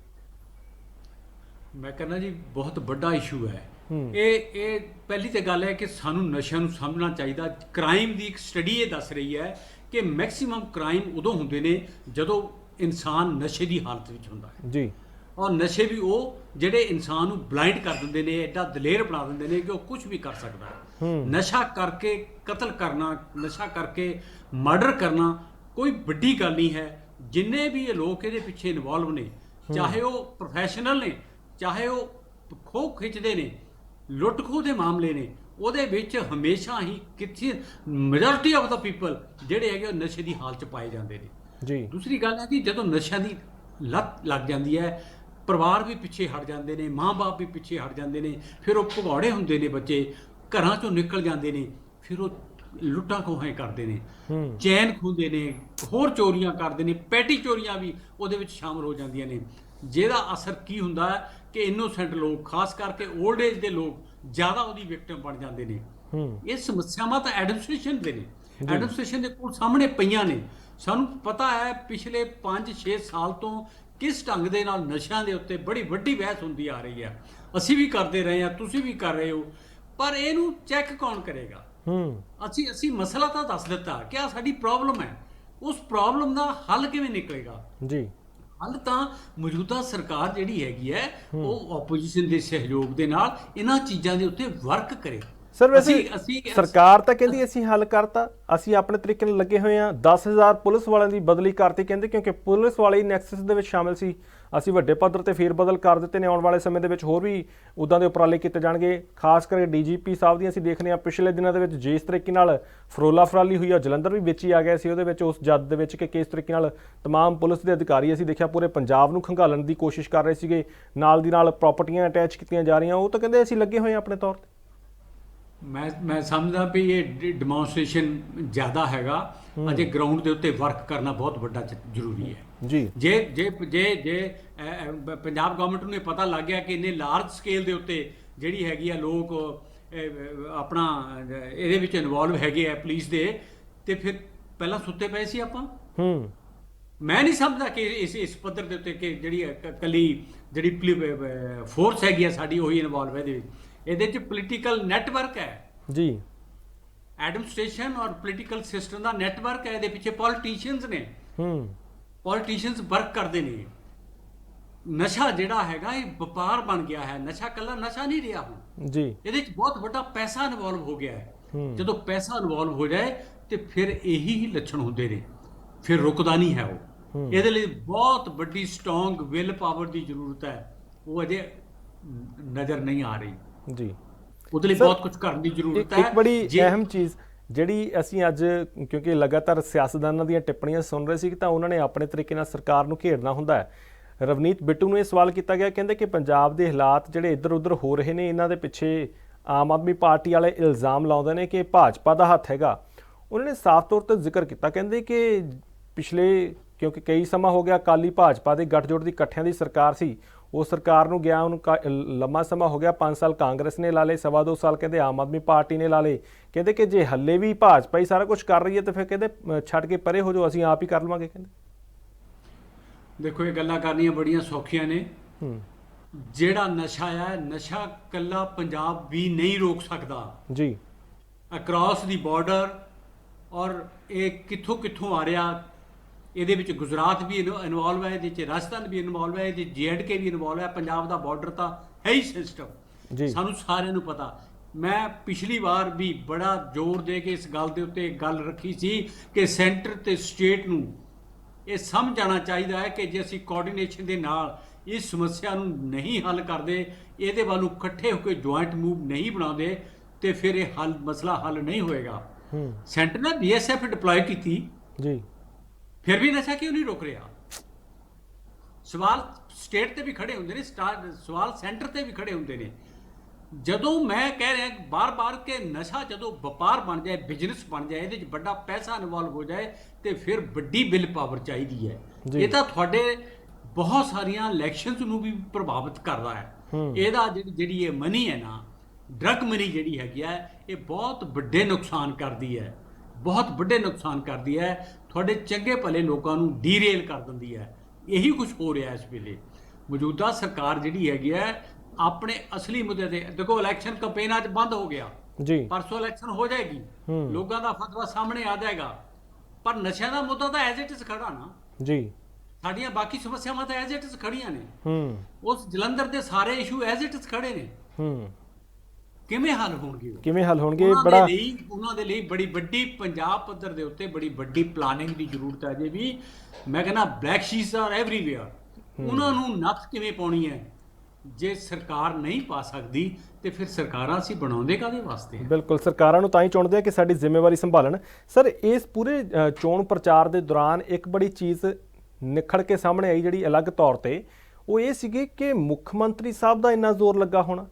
ਮੈਂ ਕਹਿੰਦਾ ਜੀ, ਬਹੁਤ ਵੱਡਾ ਇਸ਼ੂ ਹੈ। ਇਹ ਇਹ ਪਹਿਲੀ ਤੇ ਗੱਲ ਹੈ ਕਿ ਸਾਨੂੰ ਨਸ਼ਿਆਂ ਨੂੰ ਸਮਝਣਾ ਚਾਹੀਦਾ। ਕ੍ਰਾਈਮ ਦੀ ਇੱਕ ਸਟੱਡੀ ਇਹ ਦੱਸ ਰਹੀ ਹੈ ਕਿ ਮੈਕਸਿਮਮ ਕ੍ਰਾਈਮ ਉਦੋਂ ਹੁੰਦੇ ਨੇ ਜਦੋਂ ਇਨਸਾਨ ਨਸ਼ੇ ਦੀ ਹਾਲਤ ਵਿੱਚ ਹੁੰਦਾ ਹੈ। ਜੀ। ਔਰ ਨਸ਼ੇ ਵੀ ਉਹ ਜਿਹੜੇ ਇਨਸਾਨ ਨੂੰ ਬਲਾਈਂਡ ਕਰ ਦਿੰਦੇ ਨੇ ਐਡਾ ਦਲੇਰ ਬਣਾ ਦਿੰਦੇ ਨੇ ਕਿ ਉਹ ਕੁਝ ਵੀ ਕਰ ਸਕਦਾ ਹੈ। ਨਸ਼ਾ ਕਰਕੇ ਕਤਲ ਕਰਨਾ ਨਸ਼ਾ ਕਰਕੇ ਮਰਡਰ ਕਰਨਾ ਕੋਈ ਵੱਡੀ ਗੱਲ ਨਹੀਂ ਹੈ। ਜਿੰਨੇ ਵੀ ਇਹ ਲੋਕ ਇਹਦੇ ਪਿੱਛੇ ਇਨਵੋਲਵ ਨੇ ਚਾਹੇ ਉਹ ਪ੍ਰੋਫੈਸ਼ਨਲ ਨੇ ਚਾਹੇ ਉਹ ਖੋਹ ਖਿੱਚਦੇ ਨੇ ਲੁੱਟ ਖੋਹ ਦੇ ਮਾਮਲੇ ਨੇ। ਉਹਦੇ ਵਿੱਚ ਹਮੇਸ਼ਾ ਹੀ ਕਿੱਥੇ ਮੈਜੋਰਿਟੀ ਆਫ ਦਾ ਪੀਪਲ ਜਿਹੜੇ ਹੈਗੇ ਉਹ ਨਸ਼ੇ ਦੀ ਹਾਲਤ ਚ ਪਾਏ ਜਾਂਦੇ ਨੇ। ਜੀ। ਦੂਸਰੀ ਗੱਲ ਹੈ ਕਿ ਜਦੋਂ ਨਸ਼ਿਆਂ ਦੀ ਲੱਤ ਲੱਗ ਜਾਂਦੀ ਹੈ ਪਰਿਵਾਰ ਵੀ ਪਿੱਛੇ ਹਟ ਜਾਂਦੇ ਨੇ ਮਾਂ-ਬਾਪ ਵੀ ਪਿੱਛੇ ਹਟ ਜਾਂਦੇ ਨੇ ਫਿਰ ਉਹ ਭਗੌੜੇ ਹੁੰਦੇ ਨੇ ਬੱਚੇ ਘਰਾਂ ਚੋਂ ਨਿਕਲ ਜਾਂਦੇ ਨੇ ਫਿਰ ਉਹ ਲੁੱਟਾਂ ਖੋਹਾਂ ਕਰਦੇ ਨੇ। ਚੈਨ ਖੁੰਦੇ ਨੇ ਹੋਰ ਚੋਰੀਆਂ ਕਰਦੇ ਨੇ ਪੈਟੀ ਚੋਰੀਆਂ ਵੀ ਉਹਦੇ ਵਿੱਚ ਸ਼ਾਮਲ ਹੋ ਜਾਂਦੀਆਂ ਨੇ। ਜਿਹਦਾ ਅਸਰ ਕੀ ਹੁੰਦਾ ਹੈ? ਕਿ ਇਨੋਸੈਂਟ ਲੋਕ ਖਾਸ ਕਰਕੇ 올ਡ ਏਜ ਦੇ ਲੋਕ ਜ਼ਿਆਦਾ ਉਹਦੀ ਵਿਕਟਮ ਬਣ ਜਾਂਦੇ ਨੇ। ਹੂੰ। ਇਹ ਸਮੱਸਿਆਵਾਂ ਤਾਂ ਐਡਮਿਨਿਸਟ੍ਰੇਸ਼ਨ ਦੇ ਨੇ। ਐਡਮਿਨਿਸਟ੍ਰੇਸ਼ਨ ਦੇ ਕੋਲ ਸਾਹਮਣੇ ਪਈਆਂ ਨੇ। ਸਾਨੂੰ ਪਤਾ ਹੈ ਪਿਛਲੇ 5-6 ਸਾਲ ਤੋਂ ਕਿਸ ਢੰਗ ਦੇ ਨਾਲ ਨਸ਼ਿਆਂ ਦੇ ਉੱਤੇ ਬੜੀ ਵੱਡੀ ਬਹਿਸ ਹੁੰਦੀ ਆ ਰਹੀ ਹੈ। ਅਸੀਂ ਵੀ ਕਰਦੇ ਰਹੇ ਹਾਂ ਤੁਸੀਂ ਵੀ ਕਰ ਰਹੇ ਹੋ। ਪਰ ਇਹਨੂੰ ਚੈੱਕ ਕੌਣ ਕਰੇਗਾ? ਹੂੰ। ਅਸੀਂ ਅਸੀਂ ਮਸਲਾ ਤਾਂ ਦੱਸ ਦਿੱਤਾ। ਕਿ ਆ ਸਾਡੀ ਪ੍ਰੋਬਲਮ ਹੈ? ਉਸ ਪ੍ਰੋਬਲਮ ਦਾ ਹੱਲ ਕਿਵੇਂ ਨਿਕਲੇਗਾ? ਜੀ। ਹੱਲ ਤਾਂ ਮੌਜੂਦਾ ਸਰਕਾਰ ਜਿਹੜੀ ਹੈਗੀ ਹੈ ਉਹ ਆਪੋਜੀਸ਼ਨ ਦੇ ਸਹਿਯੋਗ ਦੇ ਨਾਲ ਇਹਨਾਂ ਚੀਜ਼ਾਂ ਦੇ ਉੱਤੇ ਵਰਕ ਕਰੇ। ਸਰ ਵੈਸੇ ਅਸੀਂ- ਅਸੀਂ ਸਰਕਾਰ ਤਾਂ ਕਹਿੰਦੀ ਅਸੀਂ ਹੱਲ ਕਰਤਾ ਅਸੀਂ ਆਪਣੇ ਤਰੀਕੇ ਨਾਲ ਲੱਗੇ ਹੋਏ ਆ 10000 ਪੁਲਿਸ ਵਾਲਿਆਂ ਦੀ ਬਦਲੀ ਕਰਤੀ ਕਹਿੰਦੇ ਕਿਉਂਕਿ ਪੁਲਿਸ ਵਾਲੇ ਨੈਕਸਸ ਦੇ ਵਿੱਚ ਸ਼ਾਮਿਲ ਸੀ। ਅਸੀਂ ਵੱਡੇ ਪੱਧਰ ਤੇ ਫੇਰ ਬਦਲ ਕਰ ਦਿੱਤੇ ਨੇ। ਆਉਣ ਵਾਲੇ ਸਮੇਂ ਦੇ ਵਿੱਚ ਹੋਰ ਵੀ ਉਦਾਂ ਦੇ ਉਪਰਾਲੇ ਕੀਤੇ ਜਾਣਗੇ। ਖਾਸ ਕਰਕੇ ਡੀਜੀਪੀ ਸਾਹਿਬ ਦੀਆਂ ਅਸੀਂ ਦੇਖਦੇ ਆ ਪਿਛਲੇ ਦਿਨਾਂ ਦੇ ਵਿੱਚ ਜਿਸ ਤਰੀਕੇ ਨਾਲ ਫਰੋਲਾ ਫਰਾਲੀ ਹੋਈ ਆ ਜਲੰਧਰ ਵੀ ਵਿੱਚ ਹੀ ਆ ਗਿਆ ਸੀ। ਉਹਦੇ ਵਿੱਚ ਉਸ ਜੱਦ ਦੇ ਵਿੱਚ ਕਿ ਕਿਸ ਤਰੀਕੇ ਨਾਲ ਤਮਾਮ ਪੁਲਿਸ ਦੇ ਅਧਿਕਾਰੀ ਅਸੀਂ ਦੇਖਿਆ ਪੂਰੇ ਪੰਜਾਬ ਨੂੰ ਖੰਗਾਲਣ ਦੀ ਕੋਸ਼ਿਸ਼ ਕਰ ਰਹੇ ਸੀਗੇ। ਨਾਲ ਦੀ ਨਾਲ ਪ੍ਰਾਪਰਟੀਆਂ ਅਟੈਚ ਕੀਤੀਆਂ ਜਾ ਰਹੀਆਂ। ਉਹ ਤਾਂ ਕਹਿੰਦੇ ਅਸੀਂ ਲੱਗੇ ਹੋਏ ਆ ਆਪਣੇ ਤੌਰ ਤੇ। ਮੈਂ ਮੈਂ ਸਮਝਦਾ ਵੀ ਇਹ ਡੈਮੋਨਸਟ੍ਰੇਸ਼ਨ ਜ਼ਿਆਦਾ ਹੈਗਾ। ਅਜੇ ਗਰਾਊਂਡ ਦੇ ਉੱਤੇ ਵਰਕ ਕਰਨਾ ਬਹੁਤ ਵੱਡਾ ਜ਼ਰੂਰੀ ਹੈ। ਜੀ। ਜੇ ਜੇ ਜੇ ਜੇ ਪੰਜਾਬ ਗਵਰਨਮੈਂਟ ਨੂੰ ਇਹ ਪਤਾ ਲੱਗ ਗਿਆ ਕਿ ਇੰਨੇ ਲਾਰਜ ਸਕੇਲ ਦੇ ਉੱਤੇ ਜਿਹੜੀ ਹੈਗੀ ਆ ਲੋਕ ਆਪਣਾ ਇਹਦੇ ਵਿੱਚ ਇਨਵੋਲਵ ਹੈਗੇ ਆ ਪੁਲਿਸ ਦੇ ਤੇ ਫਿਰ ਪਹਿਲਾਂ ਸੁੱਤੇ ਪਏ ਸੀ ਆਪਾਂ? ਹੂੰ। ਮੈਂ ਨਹੀਂ ਸਮਝਦਾ ਕਿ ਇਸ ਇਸ ਪੱਧਰ ਦੇ ਉੱਤੇ ਕਿ ਜਿਹੜੀ ਕੱਲੀ ਜਿਹੜੀ ਫੋਰਸ ਹੈਗੀ ਆ ਸਾਡੀ ਉਹੀ ਇਨਵੋਲਵ ਹੈ ਇਹਦੇ ਵਿੱਚ। ਇਹਦੇ ਵਿੱਚ ਪੋਲੀਟੀਕਲ ਨੈਟਵਰਕ ਹੈ। ਜੀ। ਐਡਮਿਨਿਸਟ੍ਰੇਸ਼ਨ ਔਰ ਪੋਲੀਟੀਕਲ ਸਿਸਟਮ ਦਾ ਨੈਟਵਰਕ ਹੈ ਇਹਦੇ ਪਿੱਛੇ ਪੋਲੀਟੀਸ਼ੀਅਨਸ ਨੇ। ਹੂੰ। ਪੋਲੀਟੀਸ਼ੀਅਨਸ ਵਰਕ ਕਰਦੇ ਨੇ। ਨਸ਼ਾ ਜਿਹੜਾ ਹੈਗਾ ਇਹ ਵਪਾਰ ਬਣ ਗਿਆ ਹੈ। ਨਸ਼ਾ ਕੱਲਾ ਨਸ਼ਾ ਨਹੀਂ ਰਿਹਾ ਹੁਣ। ਜੀ। ਇਹਦੇ ਵਿੱਚ ਬਹੁਤ ਵੱਡਾ ਪੈਸਾ ਇਨਵੋਲਵ ਹੋ ਗਿਆ ਹੈ। ਜਦੋਂ ਪੈਸਾ ਇਨਵੋਲਵ ਹੋ ਜਾਏ ਤੇ ਫਿਰ ਇਹੀ ਹੀ ਲੱਛਣ ਹੁੰਦੇ ਨੇ। ਫਿਰ ਰੁਕਦਾ ਨਹੀਂ ਹੈ ਉਹ। ਇਹਦੇ ਲਈ ਬਹੁਤ ਵੱਡੀ ਸਟਰੋਂਗ ਵਿਲ ਪਾਵਰ ਦੀ ਜ਼ਰੂਰਤ ਹੈ। ਉਹ ਅਜੇ ਨਜ਼ਰ ਨਹੀਂ ਆ ਰਹੀ। ਜੀ। ਉਹਦੇ ਲਈ ਬਹੁਤ ਕੁਝ ਕਰਨ ਦੀ ਜ਼ਰੂਰਤ ਹੈ। ਇੱਕ ਬੜੀ ਅਹਿਮ ਚੀਜ਼ ਜਿਹੜੀ ਅਸੀਂ ਅੱਜ, ਕਿਉਂਕਿ ਲਗਾਤਾਰ ਸਿਆਸਤਦਾਨਾਂ ਦੀਆਂ ਟਿੱਪਣੀਆਂ ਸੁਣ ਰਹੇ ਸੀ ਤਾਂ ਉਹਨਾਂ ਨੇ ਆਪਣੇ ਤਰੀਕੇ ਨਾਲ ਸਰਕਾਰ ਨੂੰ ਘੇਰਨਾ ਹੁੰਦਾ ਹੈ। ਰਵਨੀਤ ਬਿੱਟੂ ਨੂੰ ਇਹ ਸਵਾਲ ਕੀਤਾ ਗਿਆ, ਕਹਿੰਦੇ ਕਿ ਪੰਜਾਬ ਦੇ ਹਾਲਾਤ ਜਿਹੜੇ ਇੱਧਰ ਉੱਧਰ ਹੋ ਰਹੇ ਨੇ, ਇਹਨਾਂ ਦੇ ਪਿੱਛੇ ਆਮ ਆਦਮੀ ਪਾਰਟੀ ਵਾਲੇ ਇਲਜ਼ਾਮ ਲਾਉਂਦੇ ਨੇ ਕਿ ਭਾਜਪਾ ਦਾ ਹੱਥ ਹੈਗਾ। ਉਹਨਾਂ ਨੇ ਸਾਫ਼ ਤੌਰ ਤੇ ਜ਼ਿਕਰ ਕੀਤਾ, ਕਹਿੰਦੇ ਕਿ ਪਿਛਲੇ, ਕਿਉਂਕਿ ਕਈ ਸਮਾਂ ਹੋ ਗਿਆ ਅਕਾਲੀ ਭਾਜਪਾ ਦੇ ਗੱਠਜੋੜ ਦੀ ਇਕੱਠਿਆਂ ਦੀ ਸਰਕਾਰ ਸੀ ਉਹ ਸਰਕਾਰ ਨੂੰ ਗਿਆ ਉਹਨੂੰ ਲੰਮਾ ਸਮਾਂ ਹੋ ਗਿਆ 5 ਸਾਲ ਕਾਂਗਰਸ ਨੇ ਲਾ ਲਏ ਸਵਾ ਦੋ ਸਾਲ ਕਹਿੰਦੇ ਆਮ ਆਦਮੀ ਪਾਰਟੀ ਨੇ ਲਾ ਲਏ। ਕਹਿੰਦੇ ਕਿ ਜੇ ਹੱਲੇ ਵੀ ਭਾਜਪਾ ਹੀ ਸਾਰਾ ਕੁਝ ਕਰ ਰਹੀ ਹੈ ਤਾਂ ਫਿਰ ਕਹਿੰਦੇ ਛੱਡ ਕੇ ਪਰੇ ਹੋ ਜਾਓ ਅਸੀਂ ਆਪ ਹੀ ਕਰ ਲਵਾਂਗੇ ਕਹਿੰਦੇ। ਦੇਖੋ ਇਹ ਗੱਲਾਂ ਕਰਨੀਆਂ ਬੜੀਆਂ ਸੌਖੀਆਂ ਨੇ। ਜਿਹੜਾ ਨਸ਼ਾ ਹੈ ਨਸ਼ਾ ਕੱਲਾ ਪੰਜਾਬ ਵੀ ਨਹੀਂ ਰੋਕ ਸਕਦਾ। ਜੀ। ਅਕ੍ਰੋਸ ਦੀ ਬਾਰਡਰ ਔਰ ਇਹ ਕਿੱਥੋਂ ਕਿੱਥੋਂ ਆ ਰਿਹਾ ਇਹਦੇ ਵਿੱਚ ਗੁਜਰਾਤ ਵੀ ਇਨਵੋਲਵ ਹੈ ਇਹਦੇ ਵਿੱਚ ਰਾਜਸਥਾਨ ਵੀ ਇਨਵੋਲਵ ਹੈ ਇਹਦੇ ਜੀਐਂਡਕੇ ਵੀ ਇਨਵੋਲਵ ਹੈ ਪੰਜਾਬ ਦਾ ਬਾਰਡਰ ਤਾਂ ਹੈ ਹੀ ਸਿਸਟਮ ਜੀ। ਸਾਨੂੰ ਸਾਰਿਆਂ ਨੂੰ ਪਤਾ। ਮੈਂ ਪਿਛਲੀ ਵਾਰ ਵੀ ਬੜਾ ਜ਼ੋਰ ਦੇ ਕੇ ਇਸ ਗੱਲ ਦੇ ਉੱਤੇ ਗੱਲ ਰੱਖੀ ਸੀ ਕਿ ਸੈਂਟਰ ਤੇ ਸਟੇਟ ਨੂੰ ਇਹ ਸਮਝ ਜਾਣਾ ਚਾਹੀਦਾ ਹੈ ਕਿ ਜੇ ਅਸੀਂ ਕੋਆਰਡੀਨੇਸ਼ਨ ਦੇ ਨਾਲ ਇਸ ਸਮੱਸਿਆ ਨੂੰ ਨਹੀਂ ਹੱਲ ਕਰਦੇ ਇਹਦੇ ਵੱਲ ਇਕੱਠੇ ਹੋ ਕੇ ਜੁਆਇੰਟ ਮੂਵ ਨਹੀਂ ਬਣਾਉਂਦੇ ਤੇ ਫਿਰ ਇਹ ਹੱਲ ਮਸਲਾ ਹੱਲ ਨਹੀਂ ਹੋਏਗਾ। ਹੂੰ। ਸੈਂਟਰ ਨੇ ਬੀਐਸਐਫ ਡਿਪਲੋਏ ਕੀਤੀ। ਜੀ। ਫਿਰ ਵੀ ਨਸ਼ਾ ਕਿਉਂ ਨਹੀਂ ਰੁਕ ਰਿਹਾ? ਸਵਾਲ ਸਟੇਟ ਤੇ ਵੀ ਖੜੇ ਹੁੰਦੇ ਨੇ ਸਵਾਲ ਸੈਂਟਰ ਤੇ ਵੀ ਖੜੇ ਹੁੰਦੇ ਨੇ। ਜਦੋਂ ਮੈਂ ਕਹਿ ਰਿਹਾ ਬਾਰ-ਬਾਰ ਕਿ ਨਸ਼ਾ ਜਦੋਂ ਵਪਾਰ ਬਣ ਜਾਏ ਬਿਜ਼ਨਸ ਬਣ ਜਾਏ ਇਹਦੇ 'ਚ ਵੱਡਾ ਪੈਸਾ ਇਨਵੋਲਵ ਹੋ ਜਾਏ ਤੇ ਫਿਰ ਵੱਡੀ ਬਿੱਲ ਪਾਵਰ ਚਾਹੀਦੀ ਹੈ। ਇਹ ਤਾਂ ਤੁਹਾਡੇ ਬਹੁਤ ਸਾਰੀਆਂ ਇਲੈਕਸ਼ਨਸ ਨੂੰ ਵੀ ਪ੍ਰਭਾਵਿਤ ਕਰਦਾ ਹੈ। ਹੂੰ। ਇਹਦਾ ਜਿਹੜੀ ਜਿਹੜੀ ਇਹ ਮਨੀ ਹੈ ਨਾ ਡਰਗ ਮਨੀ ਜਿਹੜੀ ਹੈਗੀ ਹੈ ਇਹ ਬਹੁਤ ਵੱਡੇ ਨੁਕਸਾਨ ਕਰਦੀ ਹੈ। ਬਹੁਤ ਵੱਡੇ ਨੁਕਸਾਨ ਕਰਦੀ ਹੈ। ਤੁਹਾਡੇ ਚੰਗੇ ਭਲੇ ਲੋਕਾਂ ਨੂੰ ਡੀਰੇਲ ਕਰ ਦਿੰਦੀ ਹੈ। ਇਹੀ ਕੁਝ ਹੋ ਰਿਹਾ ਇਸ ਵੇਲੇ। ਮੌਜੂਦਾ ਸਰਕਾਰ ਜਿਹੜੀ ਹੈਗੀ ਹੈ ਆਪਣੇ ਅਸਲੀ ਮੁੱਦੇ ਤੇ ਦੇਖੋ ਇਲੈਕਸ਼ਨ ਕੈਂਪੇਨ ਅੱਜ ਬੰਦ ਹੋ ਗਿਆ। ਜੀ। ਪਰਸੋਂ ਇਲੈਕਸ਼ਨ ਹੋ ਜਾਏਗੀ। ਲੋਕਾਂ ਦਾ ਫਤਵਾ ਸਾਹਮਣੇ ਆ ਜਾਏਗਾ। ਪਰ ਨਸ਼ਿਆਂ ਦਾ ਮੁੱਦਾ ਤਾਂ ਐਜ਼ ਇਟ ਇਜ਼ ਖੜਾ ਨਾ। ਜੀ। ਸਾਡੀਆਂ ਬਾਕੀ ਸਮੱਸਿਆਵਾਂ ਤਾਂ ਐਜ਼ ਇਟ ਇਜ਼ ਖੜੀਆਂ ਨੇ। ਹੂੰ। ਉਸ ਜਲੰਧਰ ਦੇ ਸਾਰੇ ਇਸ਼ੂ ਐਜ਼ ਇਟ ਇਜ਼ ਖੜੇ ਨੇ। ਹੂੰ। ਕਿਵੇਂ ਹੱਲ ਹੋਣਗੇ ਉਹ? ਕਿਵੇਂ ਹੱਲ ਹੋਣਗੇ? ਉਹਨਾਂ ਬੜਾ ਲਈ ਉਹਨਾਂ ਦੇ ਲਈ ਬੜੀ ਵੱਡੀ ਪੰਜਾਬ ਪੱਧਰ ਦੇ ਉੱਤੇ ਬੜੀ ਵੱਡੀ ਪਲਾਨਿੰਗ ਦੀ ਜ਼ਰੂਰਤ ਹੈ ਜੇ ਵੀ। ਮੈਂ ਕਹਿੰਦਾ ਬਲੈਕ ਸ਼ੀਟਸ ਆਰ ਐਵਰੀਵੇਅਰ ਉਹਨਾਂ ਨੂੰ ਨੱਥ ਕਿਵੇਂ ਪਾਉਣੀ ਹੈ? ਜੇ ਸਰਕਾਰ ਨਹੀਂ ਪਾ ਸਕਦੀ ਤੇ ਫਿਰ ਸਰਕਾਰਾਂ ਅਸੀਂ ਬਣਾਉਂਦੇ ਕਾਦੇ ਵਾਸਤੇ ਹਾਂ? ਬਿਲਕੁਲ ਸਰਕਾਰਾਂ ਨੂੰ ਤਾਂ ਹੀ ਚੁਣਦੇ ਆ ਕਿ ਸਾਡੀ ਜ਼ਿੰਮੇਵਾਰੀ ਸੰਭਾਲਣ। ਸਰ ਇਸ ਪੂਰੇ ਅ, ਚੋਣ ਪ੍ਰਚਾਰ ਦੇ ਦੌਰਾਨ ਇੱਕ ਬੜੀ ਚੀਜ਼ ਨਿਖੜ ਕੇ ਸਾਹਮਣੇ ਆਈ ਜਿਹੜੀ ਅਲੱਗ ਤੌਰ ਤੇ ਉਹ ਇਹ ਸੀਗੀ ਕਿ ਮੁੱਖ ਮੰਤਰੀ ਸਾਹਿਬ ਦਾ ਇੰਨਾ ਜ਼ੋਰ ਲੱਗਾ ਹੋਣਾ।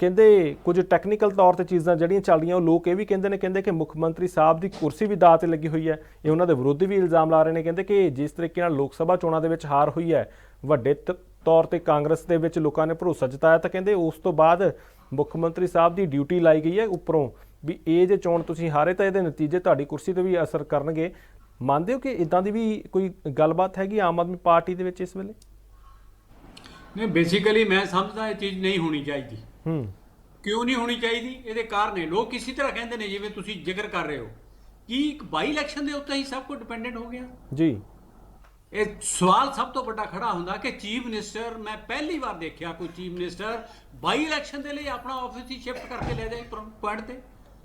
ਕਹਿੰਦੇ ਕੁਝ ਟੈਕਨੀਕਲ ਤੌਰ ਤੇ ਚੀਜ਼ਾਂ ਜਿਹੜੀਆਂ ਚੱਲਦੀਆਂ ਉਹ ਲੋਕ ਇਹ ਵੀ ਕਹਿੰਦੇ ਨੇ, ਕਹਿੰਦੇ ਕਿ ਮੁੱਖ ਮੰਤਰੀ ਸਾਹਿਬ ਦੀ ਕੁਰਸੀ ਵੀ ਦਾਅ ਤੇ ਲੱਗੀ ਹੋਈ ਹੈ। ਇਹ ਉਹਨਾਂ ਦੇ ਵਿਰੋਧੀ ਵੀ ਇਲਜ਼ਾਮ ਲਾ ਰਹੇ ਨੇ, ਕਹਿੰਦੇ ਕਿ ਜਿਸ ਤਰੀਕੇ ਨਾਲ ਲੋਕ ਸਭਾ ਚੋਣਾਂ ਦੇ ਵਿੱਚ ਹਾਰ ਹੋਈ ਹੈ, ਵੱਡੇ ਤ- ਤੌਰ ਤੇ ਕਾਂਗਰਸ ਦੇ ਵਿੱਚ ਲੋਕਾਂ ਨੇ ਭਰੋਸਾ ਜਤਾਇਆ ਤਾਂ ਕਹਿੰਦੇ ਉਸ ਤੋਂ ਬਾਅਦ ਮੁੱਖ ਮੰਤਰੀ ਸਾਹਿਬ ਦੀ ਡਿਊਟੀ ਲਾਈ ਗਈ ਹੈ ਉੱਪਰੋਂ। ਵੀ ਇਹ ਜੇ ਚੋਣ ਤੁਸੀਂ ਹਾਰੇ ਤਾਂ ਇਹਦੇ ਨਤੀਜੇ ਤੁਹਾਡੀ ਕੁਰਸੀ ਤੇ ਵੀ ਅਸਰ ਕਰਨਗੇ। ਮੰਨਦੇ ਹੋ ਕਿ ਇਦਾਂ ਦੀ ਵੀ ਕੋਈ ਗੱਲਬਾਤ ਹੈਗੀ ਆਮ ਆਦਮੀ ਪਾਰਟੀ ਦੇ ਵਿੱਚ ਇਸ ਵੇਲੇ? ਨਹੀਂ ਬੇਸਿਕਲੀ ਮੈਂ ਸਮਝਦਾ ਇਹ ਚੀਜ਼ ਨਹੀਂ ਹੋਣੀ ਚਾਹੀਦੀ। ਹੂੰ। ਕਿਉਂ ਨਹੀਂ ਹੋਣੀ ਚਾਹੀਦੀ? ਇਹਦੇ ਕਾਰਨ ਨੇ ਲੋਕ ਇਸੇ ਤਰ੍ਹਾਂ ਕਹਿੰਦੇ ਨੇ ਜਿਵੇਂ ਤੁਸੀਂ ਜ਼ਿਕਰ ਕਰ ਰਹੇ ਹੋ। ਕਿ ਇੱਕ ਬਾਈ ਇਲੈਕਸ਼ਨ ਦੇ ਉੱਤੇ ਹੀ ਸਭ ਕੁਝ ਡਿਪੈਂਡੈਂਟ ਹੋ ਗਿਆ? ਜੀ। ਇਹ ਸਵਾਲ ਸਭ ਤੋਂ ਵੱਡਾ ਖੜਾ ਹੁੰਦਾ ਕਿ ਚੀਫ ਮਿਨਿਸਟਰ ਮੈਂ ਪਹਿਲੀ ਵਾਰ ਦੇਖਿਆ ਕੋਈ ਚੀਫ ਮਿਨਿਸਟਰ ਬਾਈ ਇਲੈਕਸ਼ਨ ਦੇ ਲਈ ਆਪਣਾ ਆਫਿਸ ਹੀ ਸ਼ਿਫਟ ਕਰਕੇ ਲੈ ਜਾਏ ਪੁਆਇੰਟ ਤੇ।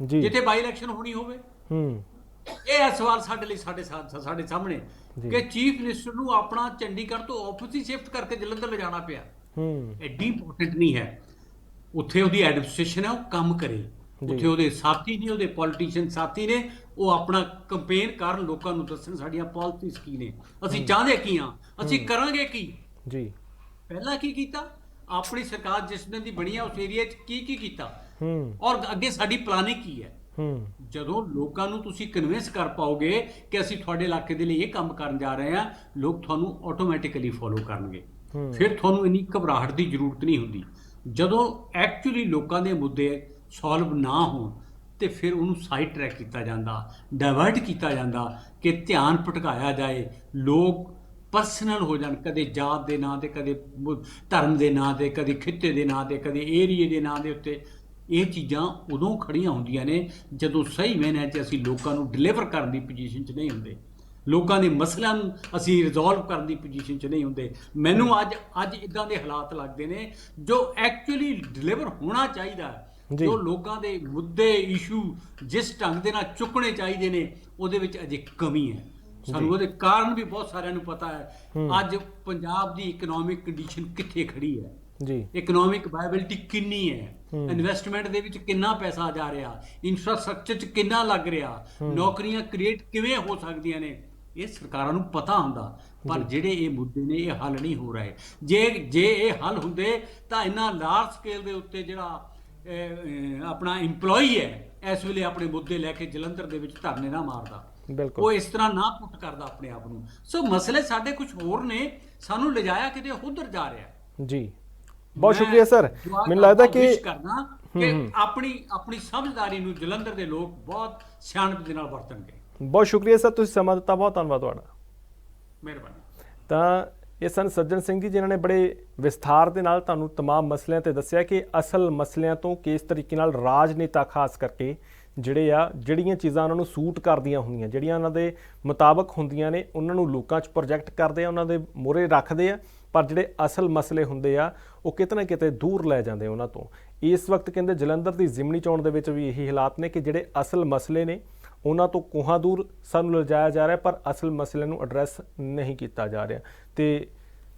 ਜੀ। ਜਿੱਥੇ ਬਾਈ ਇਲੈਕਸ਼ਨ ਹੋਣੀ ਹੋਵੇ। ਹੂੰ। ਇਹ ਹੈ ਸਵਾਲ ਸਾਡੇ ਲਈ ਸਾਡੇ ਸਾਡੇ ਸਾਹਮਣੇ। ਕਿ ਚੀਫ ਮਿਨਿਸਟਰ ਨੂੰ ਆਪਣਾ ਚੰਡੀਗੜ੍ਹ ਤੋਂ ਆਫਿਸ ਹੀ ਸ਼ਿਫਟ ਕਰਕੇ ਜਲੰਧਰ ਲਿਜਾਣਾ ਪਿਆ। ਹੂੰ। ਐਡੀ ਇੰਪੋਰਟੈਂਟ ਨਹੀਂ ਹੈ। ਉੱਥੇ ਉਹਦੀ ਐਡਮਿਨਿਸਟ੍ਰੇਸ਼ਨ ਹੈ ਉਹ ਕੰਮ ਕਰੇ। ਉੱਥੇ ਉਹਦੇ ਸਾਥੀ ਨੇ ਉਹਦੇ ਪੋਲੀਟੀਸ਼ੀਅਨ ਸਾਥੀ ਨੇ ਉਹ ਆਪਣਾ ਕੰਪੇਨ ਕਰਨ ਲੋਕਾਂ ਨੂੰ ਦੱਸਣ ਸਾਡੀਆਂ ਪਾਲਿਸੀਜ਼ ਕੀ ਨੇ। ਅਸੀਂ ਚਾਹਦੇ ਕੀ ਹਾਂ? ਅਸੀਂ ਕਰਾਂਗੇ ਕੀ? ਜੀ। ਪਹਿਲਾਂ ਕੀ ਕੀਤਾ? ਆਪਣੀ ਸਰਕਾਰ ਜਿਸ ਦਿਨ ਦੀ ਬਣੀ ਹੈ ਉਸ ਏਰੀਆ 'ਚ ਕੀ ਕੀ ਕੀਤਾ? ਹੂੰ। ਔਰ ਅੱਗੇ ਸਾਡੀ ਪਲਾਨਿੰਗ ਕੀ ਹੈ? ਹੂੰ। ਜਦੋਂ ਲੋਕਾਂ ਨੂੰ ਤੁਸੀਂ ਕਨਵਿੰਸ ਕਰ ਪਾਓਗੇ ਕਿ ਅਸੀਂ ਤੁਹਾਡੇ ਇਲਾਕੇ ਦੇ ਲਈ ਇਹ ਕੰਮ ਕਰਨ ਜਾ ਰਹੇ ਹਾਂ ਲੋਕ ਤੁਹਾਨੂੰ ਆਟੋਮੈਟਿਕਲੀ ਫੋਲੋ ਕਰਨਗੇ। ਫਿਰ ਤੁਹਾਨੂੰ ਇੰਨੀ ਘਬਰਾਹਟ ਦੀ ਜ਼ਰੂਰਤ ਨਹੀਂ ਹੁੰਦੀ। ਜਦੋਂ ਐਕਚੁਅਲੀ ਲੋਕਾਂ ਦੇ ਮੁੱਦੇ ਸੋਲਵ ਨਾ ਹੋਣ ਤੇ ਫਿਰ ਉਹਨੂੰ ਸਾਈਡ ਟਰੈਕ ਕੀਤਾ ਜਾਂਦਾ ਡਾਇਵਰਟ ਕੀਤਾ ਜਾਂਦਾ ਕਿ ਧਿਆਨ ਭਟਕਾਇਆ ਜਾਏ, ਲੋਕ ਪਰਸਨਲ ਹੋ ਜਾਣ, ਕਦੇ ਜਾਤ ਦੇ ਨਾਂ ਤੇ, ਕਦੇ ਧਰਮ ਦੇ ਨਾਂ ਤੇ, ਕਦੇ ਖਿੱਤੇ ਦੇ ਨਾਂ ਤੇ, ਕਦੇ ਏਰੀਏ ਦੇ ਨਾਂ ਦੇ ਉੱਤੇ ਇਹ ਚੀਜ਼ਾਂ ਉਦੋਂ ਖੜੀਆਂ ਹੁੰਦੀਆਂ ਨੇ ਜਦੋਂ ਸਹੀ ਮੈਨੇ 'ਚ ਅਸੀਂ ਲੋਕਾਂ ਨੂੰ ਡਿਲੀਵਰ ਕਰਨ ਦੀ ਪੋਜੀਸ਼ਨ 'ਚ ਨਹੀਂ ਹੁੰਦੇ। ਲੋਕਾਂ ਦੇ ਮਸਲਿਆਂ ਨੂੰ ਅਸੀਂ ਰਿਜ਼ੋਲਵ ਕਰਨ ਦੀ ਪੋਜੀਸ਼ਨ 'ਚ ਨਹੀਂ ਹੁੰਦੇ। ਮੈਨੂੰ ਅੱਜ ਅੱਜ ਇਦਾਂ ਦੇ ਹਾਲਾਤ ਲੱਗਦੇ ਨੇ ਜੋ ਐਕਚੁਅਲੀ ਡਿਲੀਵਰ ਹੋਣਾ ਚਾਹੀਦਾ ਹੈ। ਜੀ। ਲੋਕਾਂ ਦੇ ਮੁੱਦੇ ਇਸ਼ੂ ਜਿਸ ਢੰਗ ਦੇ ਨਾਲ ਚੁੱਕਣੇ ਚਾਹੀਦੇ ਨੇ ਉਹਦੇ ਵਿੱਚ ਅਜੇ ਕਮੀ ਹੈ। ਸਾਨੂੰ ਉਹਦੇ ਕਾਰਨ ਵੀ ਬਹੁਤ ਸਾਰਿਆਂ ਨੂੰ ਪਤਾ ਹੈ। ਅੱਜ ਪੰਜਾਬ ਦੀ ਇਕਨੋਮਿਕ ਕੰਡੀਸ਼ਨ ਕਿੱਥੇ ਖੜੀ ਹੈ? ਜੀ। ਇਕਨੋਮਿਕ ਵਾਇਬਿਲਿਟੀ ਕਿੰਨੀ ਹੂੰ। ਇਨਵੈਸਟਮੈਂਟ ਦੇ ਵਿੱਚ ਕਿੰਨਾ ਪੈਸਾ ਜਾ ਰਿਹਾ? ਇਨਫਰਾਸਟ੍ਰਕਚਰ 'ਚ ਕਿੰਨਾ ਲੱਗ ਰਿਹਾ? ਨੌਕਰੀਆਂ ਕ੍ਰੀਏਟ ਕਿਵੇਂ ਹੋ ਸਕਦੀਆਂ ਨੇ? ਇਹ ਸਰਕਾਰਾਂ ਨੂੰ ਪਤਾ ਹੁੰਦਾ ਪਰ ਜਿਹੜੇ ਇਹ ਮੁੱਦੇ ਨੇ ਇਹ ਹੱਲ ਨਹੀਂ ਹੋ ਰਹੇ। ਜੇ ਜੇ ਇਹ ਹੱਲ ਹੁੰਦੇ ਤਾਂ ਇੰਨਾ ਲਾਰਜ ਸਕੇਲ ਦੇ ਉੱਤੇ ਜਿਹੜਾ ਆਪਣਾ EMPLOYE ਹੈ ਇਸ ਵੇਲੇ ਆਪਣੇ ਮੁੱਦੇ ਲੈ ਕੇ ਜਲੰਧਰ ਦੇ ਵਿੱਚ ਧਰਨੇ ਨਾ ਮਾਰਦਾ। ਬਿਲਕੁਲ। ਉਹ ਇਸ ਤਰ੍ਹਾਂ ਨਾ ਪੁੱਟ ਕਰਦਾ ਆਪਣੇ ਆਪ ਨੂੰ। ਸੋ ਮਸਲੇ ਸਾਡੇ ਕੁਝ ਹੋਰ ਨੇ ਸਾਨੂੰ ਲਿਜਾਇਆ ਕਿਤੇ ਉਧਰ ਜਾ ਰਿਹਾ। ਜੀ। ਬਹੁਤ ਸ਼ੁਕਰੀਆ ਸਰ। ਮੈਨੂੰ ਲੱਗਦਾ ਕਿ ਕਰਦਾ ਕਿ ਆਪਣੀ ਆਪਣੀ ਸਮਝਦਾਰੀ ਨੂੰ ਜਲੰਧਰ ਦੇ ਲੋਕ ਬਹੁਤ ਸਿਆਣਪ ਦੇ ਨਾਲ ਵਰਤਣਗੇ। ਬਹੁਤ ਸ਼ੁਕਰੀਆ ਸਰ ਤੁਸੀਂ ਸਮਾਂ ਦਿੱਤਾ ਬਹੁਤ ਧੰਨਵਾਦ ਤੁਹਾਡਾ ਮਿਹਰਬਾਨੀ ਤਾਂ ਇਹ ਸਨ ਸੱਜਣ ਸਿੰਘ ਜੀ ਜਿਨ੍ਹਾਂ ਨੇ ਬੜੇ ਵਿਸਥਾਰ ਦੇ ਨਾਲ ਤੁਹਾਨੂੰ तमाम ਮਸਲਿਆਂ ਤੇ ਦੱਸਿਆ ਕਿ ਅਸਲ ਮਸਲਿਆਂ ਤੋਂ ਕਿਸ ਤਰੀਕੇ ਨਾਲ ਰਾਜਨੇਤਾ ਖਾਸ ਕਰਕੇ ਜਿਹੜੇ ਆ ਜਿਹੜੀਆਂ ਚੀਜ਼ਾਂ ਉਹਨਾਂ ਨੂੰ ਸੂਟ ਕਰਦੀਆਂ ਹੁੰਦੀਆਂ ਜਿਹੜੀਆਂ ਉਹਨਾਂ ਦੇ ਮੁਤਾਬਕ ਹੁੰਦੀਆਂ ਨੇ ਉਹਨਾਂ ਨੂੰ ਲੋਕਾਂ 'ਚ ਪ੍ਰੋਜੈਕਟ ਕਰਦੇ ਆ ਉਹਨਾਂ ਦੇ ਮੋਰੇ ਰੱਖਦੇ ਆ ਪਰ ਜਿਹੜੇ ਅਸਲ ਮਸਲੇ ਹੁੰਦੇ ਆ ਉਹ ਕਿਤੇ ਨਾ ਕਿਤੇ ਦੂਰ ਲੈ ਜਾਂਦੇ ਉਹਨਾਂ ਤੋਂ ਇਸ ਵਕਤ ਕਹਿੰਦੇ ਜਲੰਧਰ ਦੀ ਜ਼ਿਮਨੀ ਚੋਣ ਦੇ ਵਿੱਚ ਵੀ ਇਹੀ ਹਾਲਾਤ ਨੇ ਕਿ ਜਿਹੜੇ ਅਸਲ ਮਸਲੇ ਨੇ ਉਹਨਾਂ ਤੋਂ ਕੋਹਾਂ ਦੂਰ ਸਾਨੂੰ ਲਿਜਾਇਆ ਜਾ ਰਿਹਾ ਪਰ ਅਸਲ ਮਸਲੇ ਨੂੰ ਐਡਰੈਸ ਨਹੀਂ ਕੀਤਾ ਜਾ ਰਿਹਾ। ਤੇ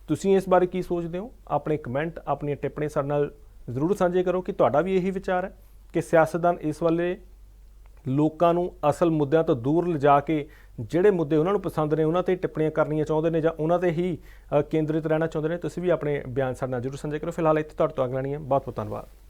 ਤੁਸੀਂ ਇਸ ਬਾਰੇ ਕੀ ਸੋਚਦੇ ਹੋ? ਆਪਣੇ ਕਮੈਂਟ ਆਪਣੀਆਂ ਟਿੱਪਣੀਆਂ ਸਾਡੇ ਨਾਲ ਜ਼ਰੂਰ ਸਾਂਝੇ ਕਰੋ ਕਿ ਤੁਹਾਡਾ ਵੀ ਇਹੀ ਵਿਚਾਰ ਹੈ ਕਿ ਸਿਆਸਤਦਾਨ ਇਸ ਵੇਲੇ ਲੋਕਾਂ ਨੂੰ ਅਸਲ ਮੁੱਦਿਆਂ ਤੋਂ ਦੂਰ ਲਿਜਾ ਕੇ ਜਿਹੜੇ ਮੁੱਦੇ ਉਹਨਾਂ ਨੂੰ ਪਸੰਦ ਨੇ, ਉਹਨਾਂ ਤੇ ਟਿੱਪਣੀਆਂ ਕਰਨੀਆਂ ਚਾਹੁੰਦੇ ਨੇ ਜਾਂ ਉਹਨਾਂ ਤੇ ਹੀ ਕੇਂਦਰਿਤ ਰਹਿਣਾ ਚਾਹੁੰਦੇ ਨੇ, ਤੁਸੀਂ ਵੀ ਆਪਣੇ ਬਿਆਨ ਸਾਡੇ ਨਾਲ ਜ਼ਰੂਰ ਸਾਂਝੇ ਕਰੋ। ਫਿਲਹਾਲ ਇੱਥੇ ਤੁਹਾਡੇ ਤੋਂ ਅਗਲਾ ਨਹੀਂ ਹੈ। ਬਹੁਤ ਬਹੁਤ ਧੰਨਵਾਦ।